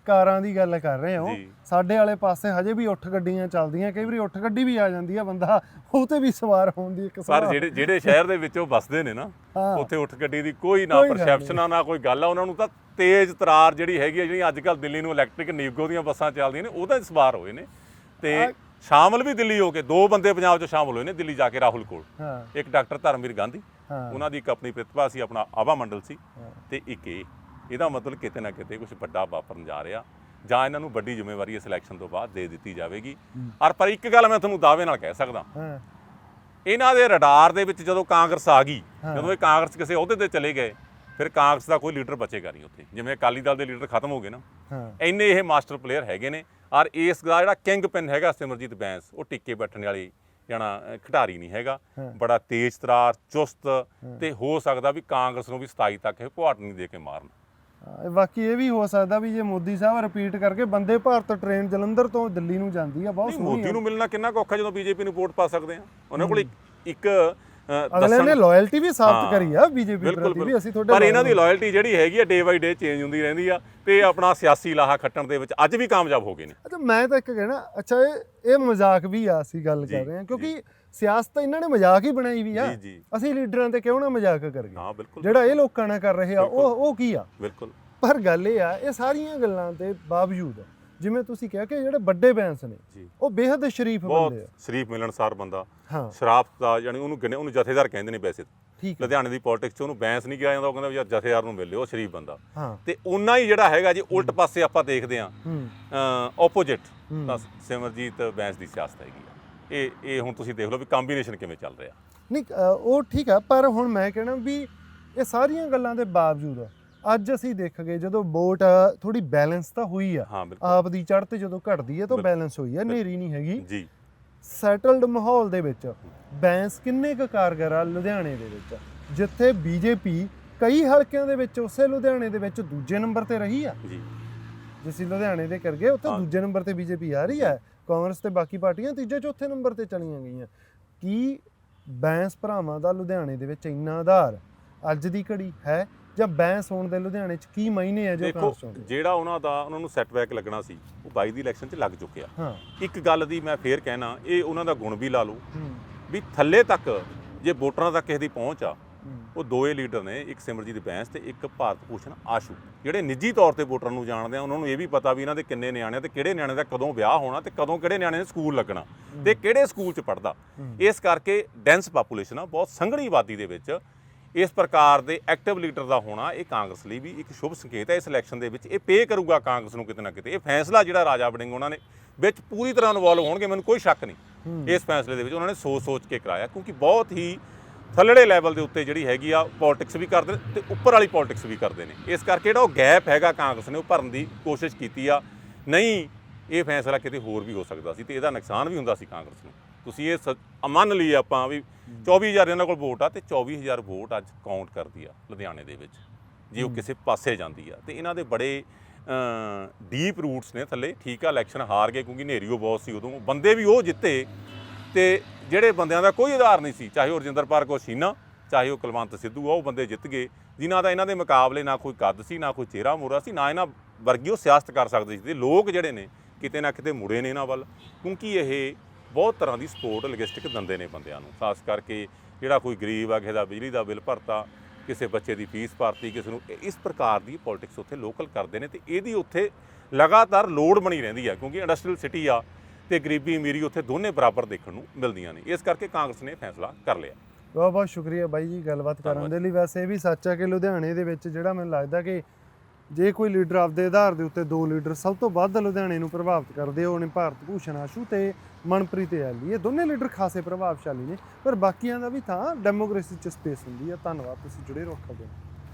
ਕਾਰਾਂ ਦੀ ਗੱਲ ਕਰ ਰਹੇ ਹੋ। ਸਾਡੇ ਵਾਲੇ ਪਾਸੇ ਹਜੇ ਵੀ ਉੱਠ ਗੱਡੀਆਂ ਚੱਲਦੀਆਂ ਕਈ ਵਾਰੀ ਉੱਠ ਗੱਡੀ ਵੀ ਆ ਜਾਂਦੀ ਆ ਬੰਦਾ ਉਹ ਤੇ ਵੀ ਸਵਾਰ ਹੋਣ ਦੀ ਇੱਕ ਪਰ ਸਵਾਲ ਜਿਹੜੇ ਜਿਹੜੇ ਸ਼ਹਿਰ ਦੇ ਵਿੱਚ ਉਹ ਵੱਸਦੇ ਨੇ ਨਾ। ਉੱਥੇ ਉੱਠ ਗੱਡੀ ਦੀ ਕੋਈ ਨਾ ਪਰਸੈਪਸ਼ਨ ਨਾ ਕੋਈ ਗੱਲ ਆ ਉਹਨਾਂ ਨੂੰ ਤਾਂ ਤੇਜ਼ ਤਰਾਰ ਜਿਹੜੀ ਹੈਗੀ ਜਿਹੜੀ ਅੱਜ ਕੱਲ ਦਿੱਲੀ ਨੂੰ ਇਲੈਕਟ੍ਰਿਕ ਨੀਗੋ ਦੀਆਂ ਬੱਸਾਂ ਚੱਲਦੀਆਂ ਨੇ ਉਹਦਾ ਸਵਾਰ ਹੋਏ ਨੇ। ਤੇ ਸ਼ਾਮਲ ਵੀ ਦਿੱਲੀ ਹੋ ਕੇ ਦੋ ਬੰਦੇ ਪੰਜਾਬ 'ਚ ਸ਼ਾਮਲ ਹੋਏ ਨੇ ਦਿੱਲੀ ਜਾ ਕੇ ਰਾਹੁਲ ਕੋਲ। ਇੱਕ ਡਾਕਟਰ ਧਰਮਵੀਰ ਗਾਂਧੀ ਉਹਨਾਂ ਦੀ ਇੱਕ ਆਪਣੀ ਪ੍ਰਤਿਭਾ ਸੀ ਆਪਣਾ ਆਵਾ ਮੰਡਲ ਸੀ। ਤੇ ਇੱਕ ਇਹ। ਇਹਦਾ ਮਤਲਬ ਕਿਤੇ ਨਾ ਕਿਤੇ ਕੁਝ ਵੱਡਾ ਵਾਪਰਨ ਜਾ ਰਿਹਾ ਜਾਂ ਇਹਨਾਂ ਨੂੰ ਵੱਡੀ ਜ਼ਿੰਮੇਵਾਰੀ ਇਸ ਇਲੈਕਸ਼ਨ ਤੋਂ ਬਾਅਦ ਦੇ ਦਿੱਤੀ ਜਾਵੇਗੀ। ਔਰ ਪਰ ਇੱਕ ਗੱਲ ਮੈਂ ਤੁਹਾਨੂੰ ਦਾਅਵੇ ਨਾਲ ਕਹਿ ਸਕਦਾ। ਇਹਨਾਂ ਦੇ ਰਡਾਰ ਦੇ ਵਿੱਚ ਜਦੋਂ ਕਾਂਗਰਸ ਆ ਗਈ ਜਦੋਂ ਇਹ ਕਾਂਗਰਸ ਕਿਸੇ ਅਹੁਦੇ ਤੇ ਚਲੇ ਗਏ ਫਿਰ ਕਾਂਗਰਸ ਦਾ ਕੋਈ ਲੀਡਰ ਬਚੇਗਾ ਨਹੀਂ ਉੱਥੇ। ਜਿਵੇਂ ਅਕਾਲੀ ਦਲ ਦੇ ਲੀਡਰ ਖਤਮ ਹੋ ਗਏ ਨਾ। ਇੰਨੇ ਇਹ ਮਾਸਟਰ ਪਲੇਅਰ ਹੈਗੇ ਨੇ। ਔਰ ਇਸ ਦਾ ਜਿਹੜਾ ਕਿੰਗ ਪਿਨ ਹੈਗਾ ਸਿਮਰਜੀਤ ਬੈਂਸ ਉਹ ਟਿੱਕੇ ਬੈਠਣ ਵਾਲੀ ਜਾਣਾ ਖਿਡਾਰੀ ਨਹੀਂ ਹੈਗਾ। ਬੜਾ ਤੇਜ਼ ਤਰਾਰ ਚੁਸਤ ਤੇ ਹੋ ਸਕਦਾ ਵੀ ਕਾਂਗਰਸ ਨੂੰ ਵੀ 27 ਤੱਕ ਇਹ ਪੁਆਟ ਨਹੀਂ ਦੇ ਕੇ ਮਾਰਨ। ਬਾਕੀ ਇਹ ਵੀ ਹੋ ਸਕਦਾ ਵੀ ਜੇ ਮੋਦੀ ਸਾਹਿਬ ਰਿਪੀਟ ਕਰਕੇ ਬੰਦੇ ਭਾਰਤ ਟ੍ਰੇਨ ਜਲੰਧਰ ਤੋਂ ਦਿੱਲੀ ਨੂੰ ਜਾਂਦੀ ਆ ਬਹੁਤ ਨਹੀਂ ਸੋਹਣੀ ਮੋਦੀ ਨੂੰ ਮਿਲਣਾ ਕਿੰਨਾ ਔਖਾ ਜਦੋਂ ਬੀਜੇਪੀ ਨੂੰ ਵੋਟ ਪਾ ਸਕਦੇ ਆ? ਉਹਨਾਂ ਕੋਲ ਇੱਕ- ਅਗਲੇ ਨੇ ਲਾਇਲਟੀ ਵੀ ਸਾਬਤ। ਕਰੀ ਆ ਬੀਜੇਪੀ ਪ੍ਰਤੀ ਵੀ ਅਸੀਂ ਤੁਹਾਡੇ ਪਰ ਇਹਨਾਂ ਦੀ ਲਾਇਲਟੀ ਜਿਹੜੀ ਹੈਗੀ ਆ ਡੇ ਬਾਈ ਡੇ ਚੇਂਜ ਹੁੰਦੀ ਰਹਿੰਦੀ ਆ ਤੇ ਆਪਣਾ ਸਿਆਸੀ ਲਾਹਾ ਖੱਟਣ ਦੇ ਵਿੱਚ ਅੱਜ ਵੀ ਕਾਮਯਾਬ ਹੋ ਗਏ ਨੇ। ਅੱਛਾ ਮੈਂ ਤਾਂ ਇੱਕ ਕਹਿਣਾ ਅੱਛਾ ਇਹ ਇਹ ਮਜ਼ਾਕ ਵੀ ਆ ਅਸੀਂ ਗੱਲ ਕਰ ਰਹੇ ਹਾਂ ਕਿਉਂਕਿ ਸਿਆਸਤ ਤਾਂ ਇਹਨਾਂ ਨੇ ਮਜ਼ਾਕ ਹੀ ਬਣਾਈ ਵੀ ਆ। ਜੀ ਜੀ। ਅਸੀਂ ਲੀਡਰਾਂ ਤੇ ਕਿਉਂ ਨਾ ਮਜ਼ਾਕ ਕਰੀਏ? ਹਾਂ ਬਿਲਕੁਲ ਜਿਹੜਾ ਇਹ ਲੋਕਾਂ ਨਾਲ ਕਰ ਰਹੇ ਆ ਉਹ ਉਹ ਕੀ ਆ? ਬਿਲਕੁਲ। ਪਰ ਗੱਲ ਇਹ ਆ ਇਹ ਸਾਰੀਆਂ ਗੱਲਾਂ ਦੇ ਬਾਵਜੂਦ ਜਿਵੇਂ ਤੁਸੀਂ ਕਿਹਾ ਕਿ ਜਿਹੜੇ ਵੱਡੇ ਬੈਂਸ ਨੇ ਉਹ ਬੇਹੱਦ ਸ਼ਰੀਫ ਬਹੁਤ ਬੰਦੇ ਆ। ਸ਼ਰੀਫ ਮਿਲਣਸਾਰ ਬੰਦਾ। ਹਾਂ। ਸ਼ਰਾਫ ਦਾ ਯਾਨੀ ਉਹਨੂੰ ਗਿਣੇ ਉਹਨੂੰ ਜਥੇਦਾਰ ਕਹਿੰਦੇ ਨੇ ਵੈਸੇ ਲੁਧਿਆਣੇ ਦੀ ਪੋਲਿਟਿਕਸ 'ਚ ਉਹਨੂੰ ਬੈਂਸ ਨਹੀਂ ਕਿਹਾ ਜਾਂਦਾ ਉਹ ਕਹਿੰਦਾ ਯਾਰ ਜਥੇਦਾਰ ਨੂੰ ਮਿਲ ਲਿਓ ਉਹ ਸ਼ਰੀਫ ਬੰਦਾ। ਹਾਂ। ਤੇ ਉਹਨਾਂ ਹੀ ਜਿਹੜਾ ਹੈਗਾ ਜੀ ਉਲਟ ਪਾਸੇ ਆਪਾਂ ਦੇਖਦੇ ਆਂ ਹੂੰ। ਆਪੋਜੀਟ। ਤਾਂ ਸਿਮਰਜੀਤ ਬੈਂਸ ਦੀ ਸਿਆਸਤ ਹੈਗੀ ਆ। ਇਹ ਇਹ ਹੁਣ ਤੁਸੀਂ ਦੇਖ ਲਓ ਵੀ ਕੰਬੀਨੇਸ਼ਨ ਕਿਵੇਂ ਚੱਲ ਰਿਹਾ। ਨਹੀਂ ਅ, ਉਹ ਠੀਕ ਆ ਪਰ ਹੁਣ ਮੈਂ ਕਹਿਣਾ ਵੀ ਇਹ ਸਾਰੀਆਂ ਗੱਲਾਂ ਦੇ ਬਾਵਜੂਦ ਅੱਜ ਅਸੀਂ ਦੇਖ ਗਏ ਜਦੋਂ ਵੋਟ ਥੋੜੀ ਬੈਲੈਂਸ ਤਾਂ ਹੋਈ ਆ। ਹਾਂ ਬਿਲਕੁਲ। ਆਪ ਦੀ ਚੜ੍ਹ ਤੇ ਜਦੋਂ ਘਟਦੀ ਹੈ ਤਾਂ ਬਿਲਕੁਲ। ਬੈਲੈਂਸ ਹੋਈ ਹੈ ਨੇਰੀ ਨਹੀਂ ਹੈਗੀ। ਜੀ। ਸੈਟਲਡ ਮਾਹੌਲ ਦੇ ਵਿੱਚ ਬੈਂਸ ਕਿੰਨੇ ਕੁ ਕਾਰਗਰ ਆ ਲੁਧਿਆਣੇ ਦੇ ਵਿੱਚ? ਜਿੱਥੇ ਬੀਜੇਪੀ ਕਈ ਹਲਕਿਆਂ ਦੇ ਵਿੱਚ ਉਸੇ ਲੁਧਿਆਣੇ ਦੇ ਵਿੱਚ ਦੂਜੇ ਨੰਬਰ ਤੇ ਰਹੀ ਆ। ਜੀ। ਜੇ ਅਸੀਂ ਲੁਧਿਆਣੇ ਦੇ ਕਰ ਗਏ ਉੱਥੇ ਹਾਂ। ਦੂਜੇ ਨੰਬਰ ਤੇ ਬੀਜੇਪੀ ਆ ਰਹੀ ਹੈ ਕਾਂਗਰਸ ਤੇ ਬਾਕੀ ਪਾਰਟੀਆਂ ਤੀਜੇ ਚੌਥੇ ਨੰਬਰ ਤੇ ਚਲੀਆਂ ਗਈਆਂ। ਕੀ ਬੈਂਸ ਭਰਾਵਾਂ ਦਾ ਲੁਧਿਆਣੇ ਦੇ ਵਿੱਚ ਇੰਨਾ ਆਧਾਰ ਅੱਜ ਦੀ ਘੜੀ ਹੈ? ਜਾਂ ਬੈਂਸ ਹੋਣ ਦੇ ਲੁਧਿਆਣੇ 'ਚ ਕੀ ਮਾਇਨੇ ਆ ਜੋ ਦੇਖੋ ਹੈ? ਜਿਹੜਾ ਉਹਨਾਂ ਦਾ ਉਹਨਾਂ ਨੂੰ ਸੈਟਬੈਕ ਲੱਗਣਾ ਸੀ ਉਹ 22 ਦੀ ਇਲੈਕਸ਼ਨ 'ਚ ਲੱਗ ਚੁੱਕਿਆ। ਹਾਂ। ਇੱਕ ਗੱਲ ਦੀ ਮੈਂ ਫੇਰ ਕਹਿਣਾ ਇਹ ਉਹਨਾਂ ਦਾ ਗੁਣ ਵੀ ਲਾ ਲਓ ਹੂੰ, ਵੀ ਥੱਲੇ ਤੱਕ ਜੇ ਵੋਟਰਾਂ ਤੱਕ ਕਿਸੇ ਦੀ ਪਹੁੰਚ ਆ ਹੂੰ, ਉਹ ਦੋਏ ਲੀਡਰ ਨੇ ਇੱਕ ਸਿਮਰਜੀਤ ਬੈਂਸ ਤੇ ਇੱਕ ਭਾਰਤ ਭੂਸ਼ਣ ਆਸ਼ੂ। ਜਿਹੜੇ ਨਿੱਜੀ ਤੌਰ ਤੇ ਵੋਟਰਾਂ ਨੂੰ ਜਾਣਦੇ ਆ ਉਹਨਾਂ ਨੂੰ ਇਹ ਵੀ ਪਤਾ ਵੀ ਇਹਨਾਂ ਦੇ ਕਿੰਨੇ ਨਿਆਣੇ ਤੇ ਕਿਹੜੇ ਨਿਆਣੇ ਦਾ ਕਦੋਂ ਵਿਆਹ ਹੋਣਾ ਤੇ ਕਦੋਂ ਕਿਹੜੇ ਨਿਆਣੇ ਨੇ ਸਕੂਲ ਲੱਗਣਾ ਤੇ ਕਿਹੜੇ ਸਕੂਲ 'ਚ ਪੜਦਾ। ਇਸ ਕਰਕੇ ਡੈਂਸ ਪਾਪੂਲੇਸ਼ਨ ਆ ਬਹੁਤ ਸੰਘਣੀ ਆਬਾਦੀ ਦੇ ਵਿੱਚ ਇਸ ਪ੍ਰਕਾਰ ਦੇ ਐਕਟਿਵ ਲੀਡਰ ਦਾ ਹੋਣਾ ਇਹ ਕਾਂਗਰਸ ਲਈ ਵੀ ਇੱਕ ਸ਼ੁਭ ਸੰਕੇਤ ਹੈ ਇਸ ਇਲੈਕਸ਼ਨ ਦੇ ਵਿੱਚ। ਇਹ ਪੇ ਕਰੂਗਾ ਕਾਂਗਰਸ ਨੂੰ ਕਿਤੇ ਨਾ ਕਿਤੇ। ਇਹ ਫੈਸਲਾ ਜਿਹੜਾ ਰਾਜਾ ਵੜਿੰਗ ਉਹਨਾਂ ਨੇ ਵਿੱਚ ਪੂਰੀ ਤਰ੍ਹਾਂ ਇਨਵੋਲਵ ਹੋਣਗੇ ਮੈਨੂੰ ਕੋਈ ਸ਼ੱਕ ਨਹੀਂ। ਇਸ ਫੈਸਲੇ ਦੇ ਵਿੱਚ ਉਹਨਾਂ ਨੇ ਸੋਚ ਸੋਚ ਕੇ ਕਰਾਇਆ ਕਿਉਂਕਿ ਬਹੁਤ ਹੀ ਥੱਲੜੇ ਲੈਵਲ ਦੇ ਉੱਤੇ ਜਿਹੜੀ ਹੈਗੀ ਆ ਪੋਲਿਟਿਕਸ ਵੀ ਕਰਦੇ ਨੇ ਤੇ ਉੱਪਰ ਵਾਲੀ ਪੋਲਿਟਿਕਸ ਵੀ ਕਰਦੇ ਨੇ। ਇਸ ਕਰਕੇ ਜਿਹੜਾ ਉਹ ਗੈਪ ਹੈਗਾ ਕਾਂਗਰਸ ਨੇ ਉਹ ਭਰਨ ਦੀ ਕੋਸ਼ਿਸ਼ ਕੀਤੀ ਆ। ਨਹੀਂ ਇਹ ਫੈਸਲਾ ਕਿਤੇ ਹੋਰ ਵੀ ਹੋ ਸਕਦਾ ਸੀ ਤੇ ਇਹਦਾ ਨੁਕਸਾਨ ਵੀ ਹੁੰਦਾ ਸੀ ਕਾਂਗਰਸ ਨੂੰ। ਤੁਸੀਂ ਇਹ ਮੰਨ ਲਈ ਆਪਾਂ ਵੀ 24000 ਇਹਨਾਂ ਕੋਲ ਵੋਟ ਆ ਤੇ 24000 ਵੋਟ ਅੱਜ ਕਾਊਂਟ ਕਰਦੀ ਆ ਲੁਧਿਆਣੇ ਦੇ ਵਿੱਚ ਜੇ ਉਹ ਕਿਸੇ ਪਾਸੇ ਜਾਂਦੀ ਆ। ਤੇ ਇਹਨਾਂ ਦੇ ਬੜੇ ਡੀਪ ਰੂਟਸ ਨੇ ਥੱਲੇ। ਠੀਕ ਆ ਇਲੈਕਸ਼ਨ ਹਾਰ ਗਏ ਕਿਉਂਕਿ ਨੇਰੀਓ ਬਹੁਤ ਸੀ ਉਦੋਂ। ਬੰਦੇ ਵੀ ਉਹ ਜਿੱਤੇ ਤੇ ਜਿਹੜੇ ਬੰਦਿਆਂ ਦਾ ਕੋਈ ਆਧਾਰ ਨਹੀਂ ਸੀ, ਚਾਹੇ ਉਹ ਰਜਿੰਦਰ ਕੌਰ ਸ਼ੀਨਾ, ਚਾਹੇ ਉਹ ਕੁਲਵੰਤ ਸਿੱਧੂ ਆ ਉਹ ਬੰਦੇ ਜਿੱਤ ਗਏ, ਜਿਨ੍ਹਾਂ ਦਾ ਇਹਨਾਂ ਦੇ ਮੁਕਾਬਲੇ ਨਾ ਕੋਈ ਕੱਦ ਸੀ, ਨਾ ਕੋਈ ਚਿਹਰਾ ਮੋਰਾ ਸੀ, ਨਾ ਇਹਨਾਂ ਵਰਗੀ ਉਹ ਸਿਆਸਤ ਕਰ ਸਕਦੇ ਸੀ। ਤੇ ਲੋਕ ਜਿਹੜੇ ਨੇ, ਕਿਤੇ ਨਾ ਕਿਤੇ ਮੁੜੇ ਨੇ ਇਹਨਾਂ ਵੱਲ, ਕਿਉਂਕਿ ਇਹ ਬਹੁਤ ਤਰ੍ਹਾਂ ਦੀ ਸਪੋਰਟ ਲੌਜਿਸਟਿਕ ਦਿੰਦੇ ਨੇ ਬੰਦਿਆਂ ਨੂੰ। ਖਾਸ ਕਰਕੇ ਜਿਹੜਾ ਕੋਈ ਗਰੀਬ ਆ, ਕਿਸੇ ਦਾ ਬਿਜਲੀ ਦਾ ਬਿੱਲ ਭਰਤਾ, ਕਿਸੇ ਬੱਚੇ ਦੀ ਫੀਸ ਭਰਤੀ, ਕਿਸੇ ਨੂੰ ਇਸ ਪ੍ਰਕਾਰ ਦੀ ਪੋਲਿਟਿਕਸ ਉੱਥੇ ਲੋਕਲ ਕਰਦੇ ਨੇ ਤੇ ਇਹਦੀ ਉੱਥੇ ਲਗਾਤਾਰ ਲੋੜ ਬਣੀ ਰਹਿੰਦੀ ਆ, ਕਿਉਂਕਿ ਇੰਡਸਟਰੀਅਲ ਸਿਟੀ ਆ ਤੇ ਗਰੀਬੀ ਅਮੀਰੀ ਉੱਥੇ ਦੋਨੇ ਬਰਾਬਰ ਦੇਖਣ ਨੂੰ ਮਿਲਦੀਆਂ ਨੇ। ਇਸ ਕਰਕੇ ਕਾਂਗਰਸ ਨੇ ਫੈਸਲਾ ਕਰ ਲਿਆ। ਬਹੁਤ ਬਹੁਤ ਸ਼ੁਕਰੀਆ ਬਾਈ ਜੀ ਗੱਲਬਾਤ ਕਰਨ। ਦੇ ਲਈ। ਵੈਸੇ ਇਹ ਵੀ ਸੱਚ ਹੈ ਕਿ ਲੁਧਿਆਣੇ ਦੇ ਵਿੱਚ ਜਿਹੜਾ ਮੈਨੂੰ ਲੱਗਦਾ ਕਿ ਜੇ ਕੋਈ ਲੀਡਰ ਆਪਦੇ ਆਧਾਰ ਦੇ ਉੱਤੇ ਦੋ ਲੀਡਰ ਸਭ ਤੋਂ ਵੱਧ ਲੁਧਿਆਣੇ ਨੂੰ ਪ੍ਰਭਾਵਿਤ ਕਰਦੇ ਹੋ ਨੇ ਭਾਰਤ ਭੂਸ਼ਣ ਆਸ਼ੂ ਤੇ ਮਨਪ੍ਰੀਤ ਐਲੀ ਇਹ ਦੋਨੇ ਲੀਡਰ ਖਾਸੇ ਪ੍ਰਭਾਵਸ਼ਾਲੀ ਨੇ ਪਰ ਬਾਕੀਆਂ ਦਾ ਵੀ ਥਾਂ ਡੈਮੋਕ੍ਰੇਸੀ ਚ ਸਪੇਸ ਹੁੰਦੀ ਹੈ ਧੰਨਵਾਦ ਤੁਸੀਂ ਜੁੜੇ ਰਹੋ ਖਬਰ